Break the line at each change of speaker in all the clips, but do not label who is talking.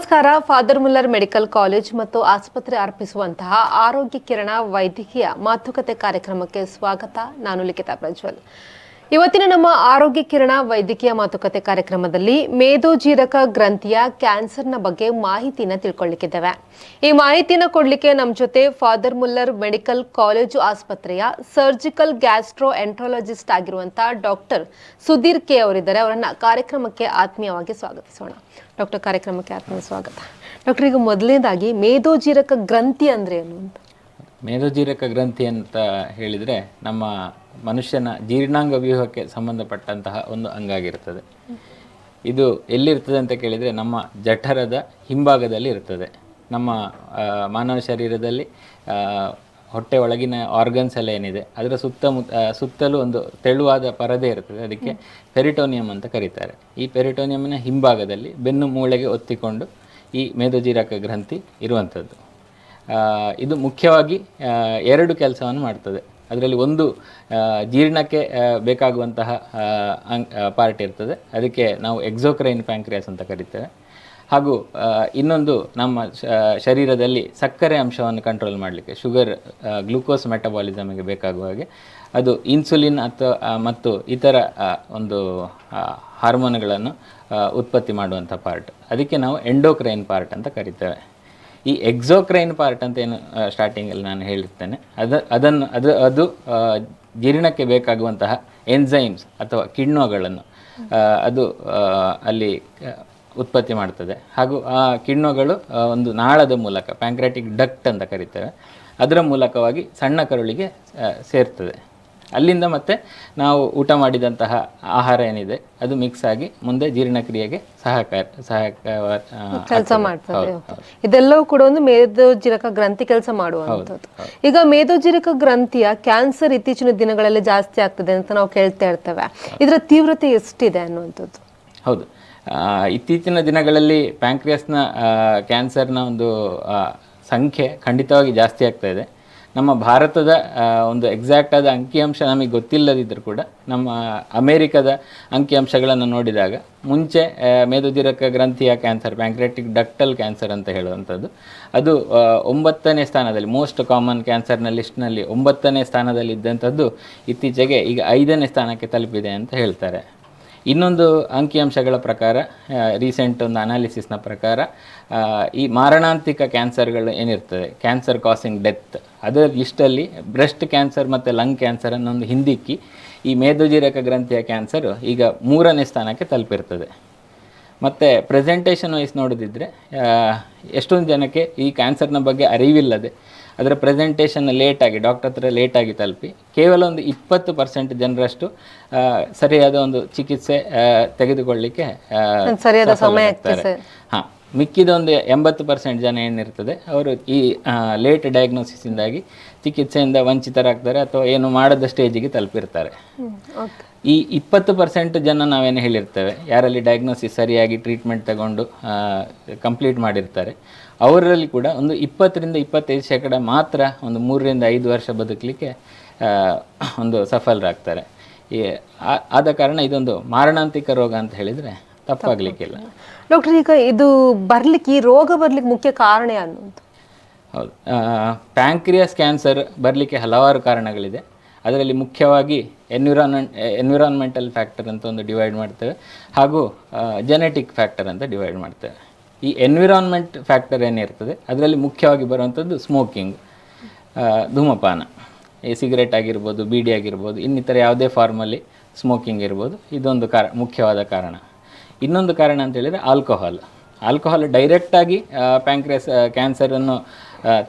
ನಮಸ್ಕಾರ. Father Muller medical college ಮತ್ತು ಆಸ್ಪತ್ರೆ ಅರ್ಪಿಸುವಂತಹ ಆರೋಗ್ಯ ಕಿರಣ ವೈದ್ಯಕೀಯ ಮಾತುಕತೆ ಕಾರ್ಯಕ್ರಮಕ್ಕೆ ಸ್ವಾಗತ. ನಾನು ಲಿಖಿತಾ ಪ್ರಜ್ವಲ್. ಇವತ್ತಿನ ನಮ್ಮ ಆರೋಗ್ಯ ಕಿರಣ ವೈದ್ಯಕೀಯ ಮಾತುಕತೆ ಕಾರ್ಯಕ್ರಮದಲ್ಲಿ ಮೇದೋಜೀರಕ ಗ್ರಂಥಿಯ ಕ್ಯಾನ್ಸರ್ನ ಬಗ್ಗೆ ಮಾಹಿತಿನ ತಿಳ್ಕೊಳ್ಳಿಕ್ಕಿದ್ದೇವೆ. ಈ ಮಾಹಿತಿನ ಕೊಡಲಿಕ್ಕೆ ನಮ್ಮ ಜೊತೆ ಫಾದರ್ ಮುಲ್ಲರ್ ಮೆಡಿಕಲ್ ಕಾಲೇಜು ಆಸ್ಪತ್ರೆಯ ಸರ್ಜಿಕಲ್ ಗ್ಯಾಸ್ಟ್ರೋ ಎಂಟ್ರಾಲಜಿಸ್ಟ್ ಆಗಿರುವಂತಹ ಡಾಕ್ಟರ್ ಸುಧೀರ್ ಕೆ ಅವರಿದ್ದಾರೆ. ಅವರನ್ನ ಕಾರ್ಯಕ್ರಮಕ್ಕೆ ಆತ್ಮೀಯವಾಗಿ ಸ್ವಾಗತಿಸೋಣ. ಡಾಕ್ಟರ್ ಕಾರ್ಯಕ್ರಮಕ್ಕೆ ಆತ್ಮ ಸ್ವಾಗತ. ಡಾಕ್ಟರ್, ಈಗ ಮೊದಲನೇದಾಗಿ ಮೇದೋಜೀರಕ ಗ್ರಂಥಿ ಅಂದರೆ ಏನು
ಮೇದೋಜೀರಕ ಗ್ರಂಥಿ ಅಂತ ಹೇಳಿದರೆ ನಮ್ಮ ಮನುಷ್ಯನ ಜೀರ್ಣಾಂಗ ವ್ಯೂಹಕ್ಕೆ ಸಂಬಂಧಪಟ್ಟಂತಹ ಒಂದು ಅಂಗ ಆಗಿರ್ತದೆ. ಇದು ಎಲ್ಲಿರ್ತದೆ ಅಂತ ಕೇಳಿದರೆ ನಮ್ಮ ಜಠರದ ಹಿಂಭಾಗದಲ್ಲಿ ಇರ್ತದೆ. ನಮ್ಮ ಮಾನವ ಶರೀರದಲ್ಲಿ ಹೊಟ್ಟೆ ಒಳಗಿನ ಆರ್ಗನ್ಸ್ ಎಲ್ಲ ಏನಿದೆ, ಅದರ ಸುತ್ತಮುತ್ತ ಸುತ್ತಲೂ ಒಂದು ತೆಳುವಾದ ಪರದೆ ಇರ್ತದೆ, ಅದಕ್ಕೆ ಪೆರಿಟೋನಿಯಂ ಅಂತ ಕರೀತಾರೆ. ಈ ಪೆರಿಟೋನಿಯಂನ ಹಿಂಭಾಗದಲ್ಲಿ ಬೆನ್ನು ಮೂಳೆಗೆ ಒತ್ತಿಕೊಂಡು ಈ ಮೇದೋಜೀರಕ ಗ್ರಂಥಿ ಇರುವಂಥದ್ದು. ಇದು ಮುಖ್ಯವಾಗಿ ಎರಡು ಕೆಲಸವನ್ನು ಮಾಡ್ತದೆ. ಅದರಲ್ಲಿ ಒಂದು ಜೀರ್ಣಕ್ಕೆ ಬೇಕಾಗುವಂತಹ ಅಂಗ್ ಪಾರ್ಟ್ ಇರ್ತದೆ. ಅದಕ್ಕೆ ನಾವು ಎಕ್ಸೋಕ್ರೈನ್ ಪ್ಯಾಂಕ್ರಿಯಾಸ್ ಅಂತ ಕರಿತೇವೆ. ಹಾಗೂ ಇನ್ನೊಂದು ನಮ್ಮ ಶರೀರದಲ್ಲಿ ಸಕ್ಕರೆ ಅಂಶವನ್ನು ಕಂಟ್ರೋಲ್ ಮಾಡಲಿಕ್ಕೆ ಶುಗರ್ ಗ್ಲೂಕೋಸ್ ಮೆಟಬಾಲಿಸಮ್ಗೆ ಬೇಕಾಗುವ ಹಾಗೆ. ಅದು ಇನ್ಸುಲಿನ್ ಅಥವಾ ಮತ್ತು ಇತರ ಒಂದು ಹಾರ್ಮೋನ್ಗಳನ್ನು ಉತ್ಪತ್ತಿ ಮಾಡುವಂಥ ಪಾರ್ಟ್ ಅದಕ್ಕೆ ನಾವು ಎಂಡೋಕ್ರೈನ್ ಪಾರ್ಟ್ ಅಂತ ಕರಿತೇವೆ. ಈ ಎಕ್ಸೋಕ್ರೈನ್ ಪಾರ್ಟ್ ಅಂತ ಏನು ಸ್ಟಾರ್ಟಿಂಗಲ್ಲಿ ನಾನು ಹೇಳಿರ್ತೇನೆ ಅದು, ಅದನ್ನು, ಅದು ಅದು ಜೀರ್ಣಕ್ಕೆ ಬೇಕಾಗುವಂತಹ ಎನ್ಸೈಮ್ಸ್ ಅಥವಾ ಕಿಣ್ವಗಳನ್ನು ಅದು ಅಲ್ಲಿ ಉತ್ಪತ್ತಿ ಮಾಡ್ತದೆ. ಹಾಗೂ ಆ ಕಿಣ್ವಗಳು ಒಂದು ನಾಳದ ಮೂಲಕ ಪ್ಯಾಂಕ್ರಾಟಿಕ್ ಡಕ್ಟ್ ಅಂತ ಕರಿತೇವೆ ಅದರ ಮೂಲಕವಾಗಿ ಸಣ್ಣ ಕರುಳಿಗೆ ಸೇರ್ತದೆ. ಅಲ್ಲಿಂದ ಮತ್ತೆ ನಾವು ಊಟ ಮಾಡಿದಂತಹ ಆಹಾರ ಏನಿದೆ ಅದು ಮಿಕ್ಸ್ ಆಗಿ ಮುಂದೆ ಜೀರ್ಣಕ್ರಿಯೆಗೆ ಸಹಕಾರ ಸಹಾಯಕ
ಕೆಲಸ ಮಾಡ್ತದೆ. ಇದೆಲ್ಲವೂ ಕೂಡ ಒಂದು ಮೇದೋಜೀರಕ ಗ್ರಂಥಿ ಕೆಲಸ ಮಾಡುವಂಥದ್ದು. ಈಗ ಮೇದೋಜೀರಕ ಗ್ರಂಥಿಯ ಕ್ಯಾನ್ಸರ್ ಇತ್ತೀಚಿನ ದಿನಗಳಲ್ಲಿ ಜಾಸ್ತಿ ಆಗ್ತದೆ ಅಂತ ನಾವು ಕೇಳ್ತಾ ಇರ್ತೇವೆ. ಇದರ ತೀವ್ರತೆ ಎಷ್ಟಿದೆ ಅನ್ನುವಂಥದ್ದು?
ಹೌದು. ಇತ್ತೀಚಿನ ದಿನಗಳಲ್ಲಿ ಪ್ಯಾಂಕ್ರಿಯಸ್ನ ಕ್ಯಾನ್ಸರ್ನ ಒಂದು ಸಂಖ್ಯೆ ಖಂಡಿತವಾಗಿ ಜಾಸ್ತಿ ಆಗ್ತಾ ಇದೆ. ನಮ್ಮ ಭಾರತದ ಒಂದು ಎಕ್ಸಾಕ್ಟ್ ಆದ ಅಂಕಿಅಂಶ ನಮಗೆ ಗೊತ್ತಿಲ್ಲದಿದ್ದರೂ ಕೂಡ ನಮ್ಮ ಅಮೇರಿಕದ ಅಂಕಿಅಂಶಗಳನ್ನು ನೋಡಿದಾಗ ಮುಂಚೆ ಮೇದುದಿರಕ ಗ್ರಂಥಿಯ ಕ್ಯಾನ್ಸರ್ ಪ್ಯಾಂಕ್ರೆಟಿಕ್ ಡಕ್ಟಲ್ ಕ್ಯಾನ್ಸರ್ ಅಂತ ಹೇಳುವಂಥದ್ದು, ಅದು ಒಂಬತ್ತನೇ ಸ್ಥಾನದಲ್ಲಿ, ಮೋಸ್ಟ್ ಕಾಮನ್ ಕ್ಯಾನ್ಸರ್ನ ಲಿಸ್ಟ್ನಲ್ಲಿ ಒಂಬತ್ತನೇ ಸ್ಥಾನದಲ್ಲಿ ಇದ್ದಂಥದ್ದು ಇತ್ತೀಚೆಗೆ ಈಗ ಐದನೇ ಸ್ಥಾನಕ್ಕೆ ತಲುಪಿದೆ ಅಂತ ಹೇಳ್ತಾರೆ. ಇನ್ನೊಂದು ಅಂಕಿಅಂಶಗಳ ಪ್ರಕಾರ ರೀಸೆಂಟ್ ಒಂದು ಅನಾಲಿಸಿಸ್ನ ಪ್ರಕಾರ ಈ ಮಾರಣಾಂತಿಕ ಕ್ಯಾನ್ಸರ್ಗಳು ಏನಿರ್ತದೆ? ಕ್ಯಾನ್ಸರ್ ಕಾಸಿಂಗ್ ಡೆತ್ ಅದರ ಲಿಸ್ಟಲ್ಲಿ ಬ್ರೆಸ್ಟ್ ಕ್ಯಾನ್ಸರ್ ಮತ್ತು ಲಂಗ್ ಕ್ಯಾನ್ಸರ್ ಅನ್ನೊಂದು ಹಿಂದಿಕ್ಕಿ, ಈ ಮೇದೋಜೀರಕ ಗ್ರಂಥಿಯ ಕ್ಯಾನ್ಸರ್ ಈಗ ಮೂರನೇ ಸ್ಥಾನಕ್ಕೆ ತಲುಪಿರ್ತದೆ. ಮತ್ತು ಪ್ರೆಸೆಂಟೇಷನ್ ವೈಸ್ ನೋಡಿದ್ರೆ ಎಷ್ಟೊಂದು ಜನಕ್ಕೆ ಈ ಕ್ಯಾನ್ಸರ್ನ ಬಗ್ಗೆ ಅರಿವಿಲ್ಲದೆ ಅದರ ಪ್ರೆಸೆಂಟೇಷನ್ ಲೇಟಾಗಿ ಡಾಕ್ಟರ್ ಹತ್ರ ಲೇಟಾಗಿ ತಲುಪಿ ಕೇವಲ ಒಂದು ಇಪ್ಪತ್ತು ಪರ್ಸೆಂಟ್ ಜನರಷ್ಟು ಸರಿಯಾದ ಒಂದು ಚಿಕಿತ್ಸೆ ಆ,
ಸರಿಯಾದ
ಸಮಯ ಹಾ ಮಿಕ್ಕಿದ ಒಂದು ಎಂಬತ್ತು ಪರ್ಸೆಂಟ್ ಜನ ಏನಿರ್ತದೆ ಅವರು ಈ ಲೇಟ್ ಡಯಾಗ್ನೋಸಿಸಿಂದಾಗಿ ಚಿಕಿತ್ಸೆಯಿಂದ ವಂಚಿತರಾಗ್ತಾರೆ ಅಥವಾ ಏನು ಮಾಡದ ಸ್ಟೇಜಿಗೆ ತಲುಪಿರ್ತಾರೆ. ಈ ಇಪ್ಪತ್ತು ಪರ್ಸೆಂಟ್ ಜನ ನಾವೇನು ಹೇಳಿರ್ತೇವೆ ಯಾರಲ್ಲಿ ಡಯಾಗ್ನೋಸಿಸ್ ಸರಿಯಾಗಿ ಟ್ರೀಟ್ಮೆಂಟ್ ತಗೊಂಡು ಕಂಪ್ಲೀಟ್ ಮಾಡಿರ್ತಾರೆ ಅವರಲ್ಲಿ ಕೂಡ ಒಂದು ಇಪ್ಪತ್ತರಿಂದ ಇಪ್ಪತ್ತೈದು ಶೇಕಡ ಮಾತ್ರ ಒಂದು ಮೂರರಿಂದ ಐದು ವರ್ಷ ಬದುಕಲಿಕ್ಕೆ ಒಂದು ಸಫಲರಾಗ್ತಾರೆ. ಈ ಆದ ಕಾರಣ ಇದೊಂದು ಮಾರಣಾಂತಿಕ ರೋಗ ಅಂತ ಹೇಳಿದರೆ ತಪ್ಪಾಗಲಿಕ್ಕಿಲ್ಲ.
ಡಾಕ್ಟರ್ ಈಗ ಇದು ಬರ್ಲಿಕ್ಕೆ ಈ ರೋಗ ಬರ್ಲಿಕ್ಕೆ ಮುಖ್ಯ ಕಾರಣ ಅನ್ನೋದು
ಹೌದು. ಪ್ಯಾಂಕ್ರಿಯಸ್ ಕ್ಯಾನ್ಸರ್ ಬರಲಿಕ್ಕೆ ಹಲವಾರು ಕಾರಣಗಳಿದೆ. ಅದರಲ್ಲಿ ಮುಖ್ಯವಾಗಿ ಎನ್ವಿರಾನ್ಮೆಂಟ್ ಎನ್ವಿರಾನ್ಮೆಂಟಲ್ ಫ್ಯಾಕ್ಟರ್ ಅಂತ ಒಂದು ಡಿವೈಡ್ ಮಾಡ್ತೇವೆ. ಹಾಗೂ ಜೆನೆಟಿಕ್ ಫ್ಯಾಕ್ಟರ್ ಅಂತ ಡಿವೈಡ್ ಮಾಡ್ತೇವೆ. ಈ ಎನ್ವಿರಾನ್ಮೆಂಟ್ ಫ್ಯಾಕ್ಟರ್ ಏನಿರ್ತದೆ, ಅದರಲ್ಲಿ ಮುಖ್ಯವಾಗಿ ಬರುವಂಥದ್ದು ಸ್ಮೋಕಿಂಗ್ ಧೂಮಪಾನ. ಈ ಸಿಗರೇಟ್ ಆಗಿರ್ಬೋದು ಬೀಡಿ ಆಗಿರ್ಬೋದು, ಇನ್ನಿತರ ಯಾವುದೇ ಫಾರ್ಮಲ್ಲಿ ಸ್ಮೋಕಿಂಗ್ ಇರ್ಬೋದು. ಇದೊಂದು ಕಾರ, ಮುಖ್ಯವಾದ ಕಾರಣ. ಇನ್ನೊಂದು ಕಾರಣ ಅಂತ ಹೇಳಿದರೆ ಆಲ್ಕೋಹಾಲ್ ಆಲ್ಕೋಹಾಲ್ ಡೈರೆಕ್ಟಾಗಿ ಪ್ಯಾಂಕ್ರೆಸ್ ಕ್ಯಾನ್ಸರನ್ನು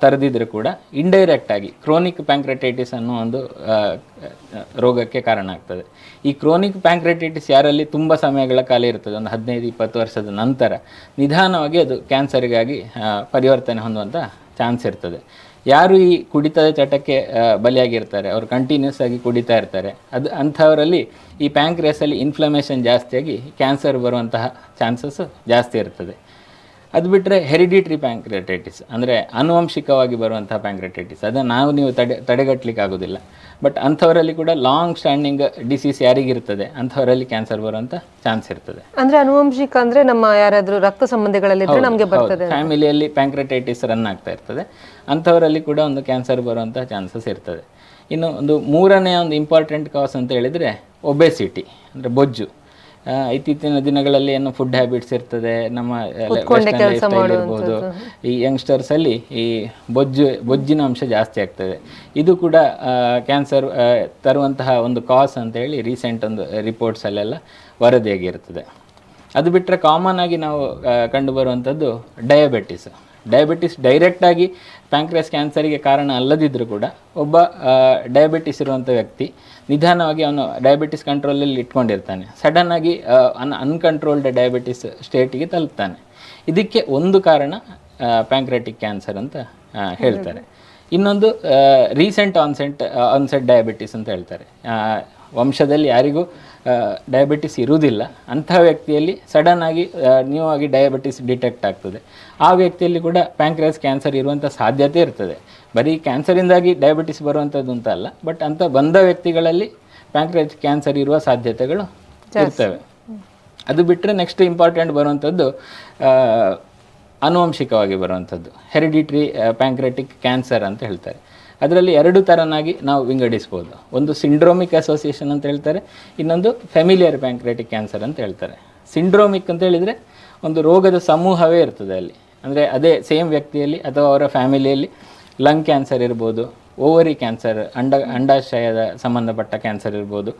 ತರದಿದ್ರೂ ಕೂಡ ಇಂಡೈರೆಕ್ಟಾಗಿ ಕ್ರೋನಿಕ್ ಪ್ಯಾಂಕ್ರೆಟೈಟಿಸ್ ಅನ್ನೋ ಒಂದು ರೋಗಕ್ಕೆ ಕಾರಣ ಆಗ್ತದೆ. ಈ ಕ್ರೋನಿಕ್ ಪ್ಯಾಂಕ್ರೆಟೈಟಿಸ್ ಯಾರಲ್ಲಿ ತುಂಬ ಸಮಯಗಳ ಕಾಲ ಇರ್ತದೆ, ಒಂದು ಹದಿನೈದು, ಇಪ್ಪತ್ತು ವರ್ಷದ ನಂತರ ನಿಧಾನವಾಗಿ ಅದು ಕ್ಯಾನ್ಸರ್ಗಾಗಿ ಪರಿವರ್ತನೆ ಹೊಂದುವಂಥ ಚಾನ್ಸ್ ಇರ್ತದೆ. ಯಾರು ಈ ಕುಡಿತದ ಚಟಕ್ಕೆ ಬಲಿಯಾಗಿರ್ತಾರೆ, ಅವರು ಕಂಟಿನ್ಯೂಸ್ ಆಗಿ ಕುಡಿತಾ ಇರ್ತಾರೆ, ಅದು ಅಂಥವರಲ್ಲಿ ಈ ಪ್ಯಾಂಕ್ರೇಸಲ್ಲಿ ಇನ್ಫ್ಲಮೇಷನ್ ಜಾಸ್ತಿಯಾಗಿ ಕ್ಯಾನ್ಸರ್ ಬರುವಂತಹ ಚಾನ್ಸಸ್ ಜಾಸ್ತಿ ಇರ್ತದೆ. ಅದು ಬಿಟ್ಟರೆ ಹೆರಿಡಿಟ್ರಿ ಪ್ಯಾಂಕ್ರೆಟೈಟಿಸ್ ಅಂದರೆ ಆನುವಂಶಿಕವಾಗಿ ಬರುವಂಥ ಪ್ಯಾಂಕ್ರೆಟೈಟಿಸ್. ಅದನ್ನು ನಾವು ನೀವು ತಡೆ ತಡೆಗಟ್ಟಲಿಕ್ಕೆ ಆಗೋದಿಲ್ಲ ಬಟ್ ಅಂಥವರಲ್ಲಿ ಕೂಡ ಲಾಂಗ್ ಸ್ಟ್ಯಾಂಡಿಂಗ್ ಡಿಸೀಸ್ ಯಾರಿಗಿರ್ತದೆ ಅಂಥವರಲ್ಲಿ ಕ್ಯಾನ್ಸರ್ ಬರುವಂಥ ಚಾನ್ಸ್ ಇರ್ತದೆ.
ಅಂದರೆ ಅನುವಂಶಿಕ ಅಂದರೆ ನಮ್ಮ ಯಾರಾದರೂ ರಕ್ತ ಸಂಬಂಧಿಗಳಲ್ಲಿ ನಮಗೆ ಬರ್ತದೆ.
ಫ್ಯಾಮಿಲಿಯಲ್ಲಿ ಪ್ಯಾಂಕ್ರೆಟೈಟಿಸ್ ರನ್ ಆಗ್ತಾ ಇರ್ತದೆ. ಅಂಥವರಲ್ಲಿ ಕೂಡ ಒಂದು ಕ್ಯಾನ್ಸರ್ ಬರುವಂಥ ಚಾನ್ಸಸ್ ಇರ್ತದೆ. ಇನ್ನು ಒಂದು ಮೂರನೇ ಒಂದು ಇಂಪಾರ್ಟೆಂಟ್ ಕಾಸ್ ಅಂತ ಹೇಳಿದರೆ ಒಬೆಸಿಟಿ ಅಂದರೆ ಬೊಜ್ಜು. ಇತ್ತೀಚಿನ ದಿನಗಳಲ್ಲಿ ಏನು ಫುಡ್ ಹ್ಯಾಬಿಟ್ಸ್ ಇರ್ತದೆ ನಮ್ಮ ಇರ್ಬೋದು. ಈ ಯಂಗ್ಸ್ಟರ್ಸ್ ಅಲ್ಲಿ ಈ ಬೊಜ್ಜು ಬೊಜ್ಜಿನ ಅಂಶ ಜಾಸ್ತಿ ಆಗ್ತದೆ. ಇದು ಕೂಡ ಕ್ಯಾನ್ಸರ್ ತರುವಂತಹ ಒಂದು ಕಾಸ್ ಅಂತ ಹೇಳಿ ರೀಸೆಂಟ್ ಒಂದು ರಿಪೋರ್ಟ್ಸ್ ಅಲ್ಲೆಲ್ಲ ವರದಿಯಾಗಿರ್ತದೆ. ಅದು ಬಿಟ್ಟರೆ ಕಾಮನ್ ಆಗಿ ನಾವು ಕಂಡುಬರುವಂತದ್ದು ಕಂಡುಬರುವಂಥದ್ದು ಡಯಾಬಿಟಿಸ್ ಡಯಾಬಿಟಿಸ್ ಡೈರೆಕ್ಟಾಗಿ ಪ್ಯಾಂಕ್ರಿಯಾಸ್ ಕ್ಯಾನ್ಸರಿಗೆ ಕಾರಣ ಅಲ್ಲದಿದ್ದರೂ ಕೂಡ ಒಬ್ಬ ಡಯಾಬಿಟಿಸ್ ಇರುವಂಥ ವ್ಯಕ್ತಿ ನಿಧಾನವಾಗಿ ಅವನು ಡಯಾಬಿಟಿಸ್ ಕಂಟ್ರೋಲಲ್ಲಿ ಇಟ್ಕೊಂಡಿರ್ತಾನೆ. ಸಡನ್ನಾಗಿ ಅನ್ ಅನ್ಕಂಟ್ರೋಲ್ಡ್ ಡಯಾಬಿಟಿಸ್ ಸ್ಟೇಟಿಗೆ ತಲುಪ್ತಾನೆ. ಇದಕ್ಕೆ ಒಂದು ಕಾರಣ ಪ್ಯಾಂಕ್ರೆಟಿಕ್ ಕ್ಯಾನ್ಸರ್ ಅಂತ ಹೇಳ್ತಾರೆ. ಇನ್ನೊಂದು ರೀಸೆಂಟ್ ಆನ್ಸೆಂಟ್ ಆನ್ಸೆಟ್ ಡಯಾಬಿಟಿಸ್ ಅಂತ ಹೇಳ್ತಾರೆ. ವಂಶದಲ್ಲಿ ಯಾರಿಗೂ ಡಯಾಬಿಟಿಸ್ ಇರುವುದಿಲ್ಲ. ಅಂಥ ವ್ಯಕ್ತಿಯಲ್ಲಿ ಸಡನ್ ಆಗಿ ನ್ಯೂ ಆಗಿ ಡಯಾಬಿಟಿಸ್ ಡಿಟೆಕ್ಟ್ ಆಗ್ತದೆ. ಆ ವ್ಯಕ್ತಿಯಲ್ಲಿ ಕೂಡ ಪ್ಯಾಂಕ್ರಿಯಾಸ್ ಕ್ಯಾನ್ಸರ್ ಇರುವಂಥ ಸಾಧ್ಯತೆ ಇರ್ತದೆ. ಬರೀ ಕ್ಯಾನ್ಸರಿಂದಾಗಿ ಡಯಾಬಿಟಿಸ್ ಬರುವಂಥದ್ದು ಅಂತ ಅಲ್ಲ ಬಟ್ ಅಂತ ಬಂದ ವ್ಯಕ್ತಿಗಳಲ್ಲಿ ಪ್ಯಾಂಕ್ರಿಯಾಸ್ ಕ್ಯಾನ್ಸರ್ ಇರುವ ಸಾಧ್ಯತೆಗಳು ಇರ್ತವೆ. ಅದು ಬಿಟ್ಟರೆ ನೆಕ್ಸ್ಟ್ ಇಂಪಾರ್ಟೆಂಟ್ ಬರುವಂಥದ್ದು ಅನುವಂಶಿಕವಾಗಿ ಆನುವಂಶಿಕವಾಗಿ ಬರುವಂಥದ್ದು ಹೆರಿಡಿಟ್ರಿ ಪ್ಯಾಂಕ್ರೆಟಿಕ್ ಕ್ಯಾನ್ಸರ್ ಅಂತ ಹೇಳ್ತಾರೆ. ಅದರಲ್ಲಿ ಎರಡು ಥರನಾಗಿ ನಾವು ವಿಂಗಡಿಸ್ಬೋದು. ಒಂದು ಸಿಂಡ್ರೋಮಿಕ್ ಅಸೋಸಿಯೇಷನ್ ಅಂತ ಹೇಳ್ತಾರೆ, ಇನ್ನೊಂದು ಫೆಮಿಲಿಯರ್ ಪ್ಯಾಂಕ್ರೆಟಿಕ್ ಕ್ಯಾನ್ಸರ್ ಅಂತ ಹೇಳ್ತಾರೆ. ಸಿಂಡ್ರೋಮಿಕ್ ಅಂತ ಹೇಳಿದರೆ ಒಂದು ರೋಗದ ಸಮೂಹವೇ ಇರ್ತದೆ ಅಲ್ಲಿ. ಅಂದರೆ ಅದೇ ಸೇಮ್ ವ್ಯಕ್ತಿಯಲ್ಲಿ ಅಥವಾ ಅವರ ಫ್ಯಾಮಿಲಿಯಲ್ಲಿ ಲಂಗ್ ಕ್ಯಾನ್ಸರ್ ಇರ್ಬೋದು ಓವರಿ ಕ್ಯಾನ್ಸರ್ ಅಂಡ, ಅಂಡಾಶಯದ ಸಂಬಂಧಪಟ್ಟ ಕ್ಯಾನ್ಸರ್ ಇರ್ಬೋದು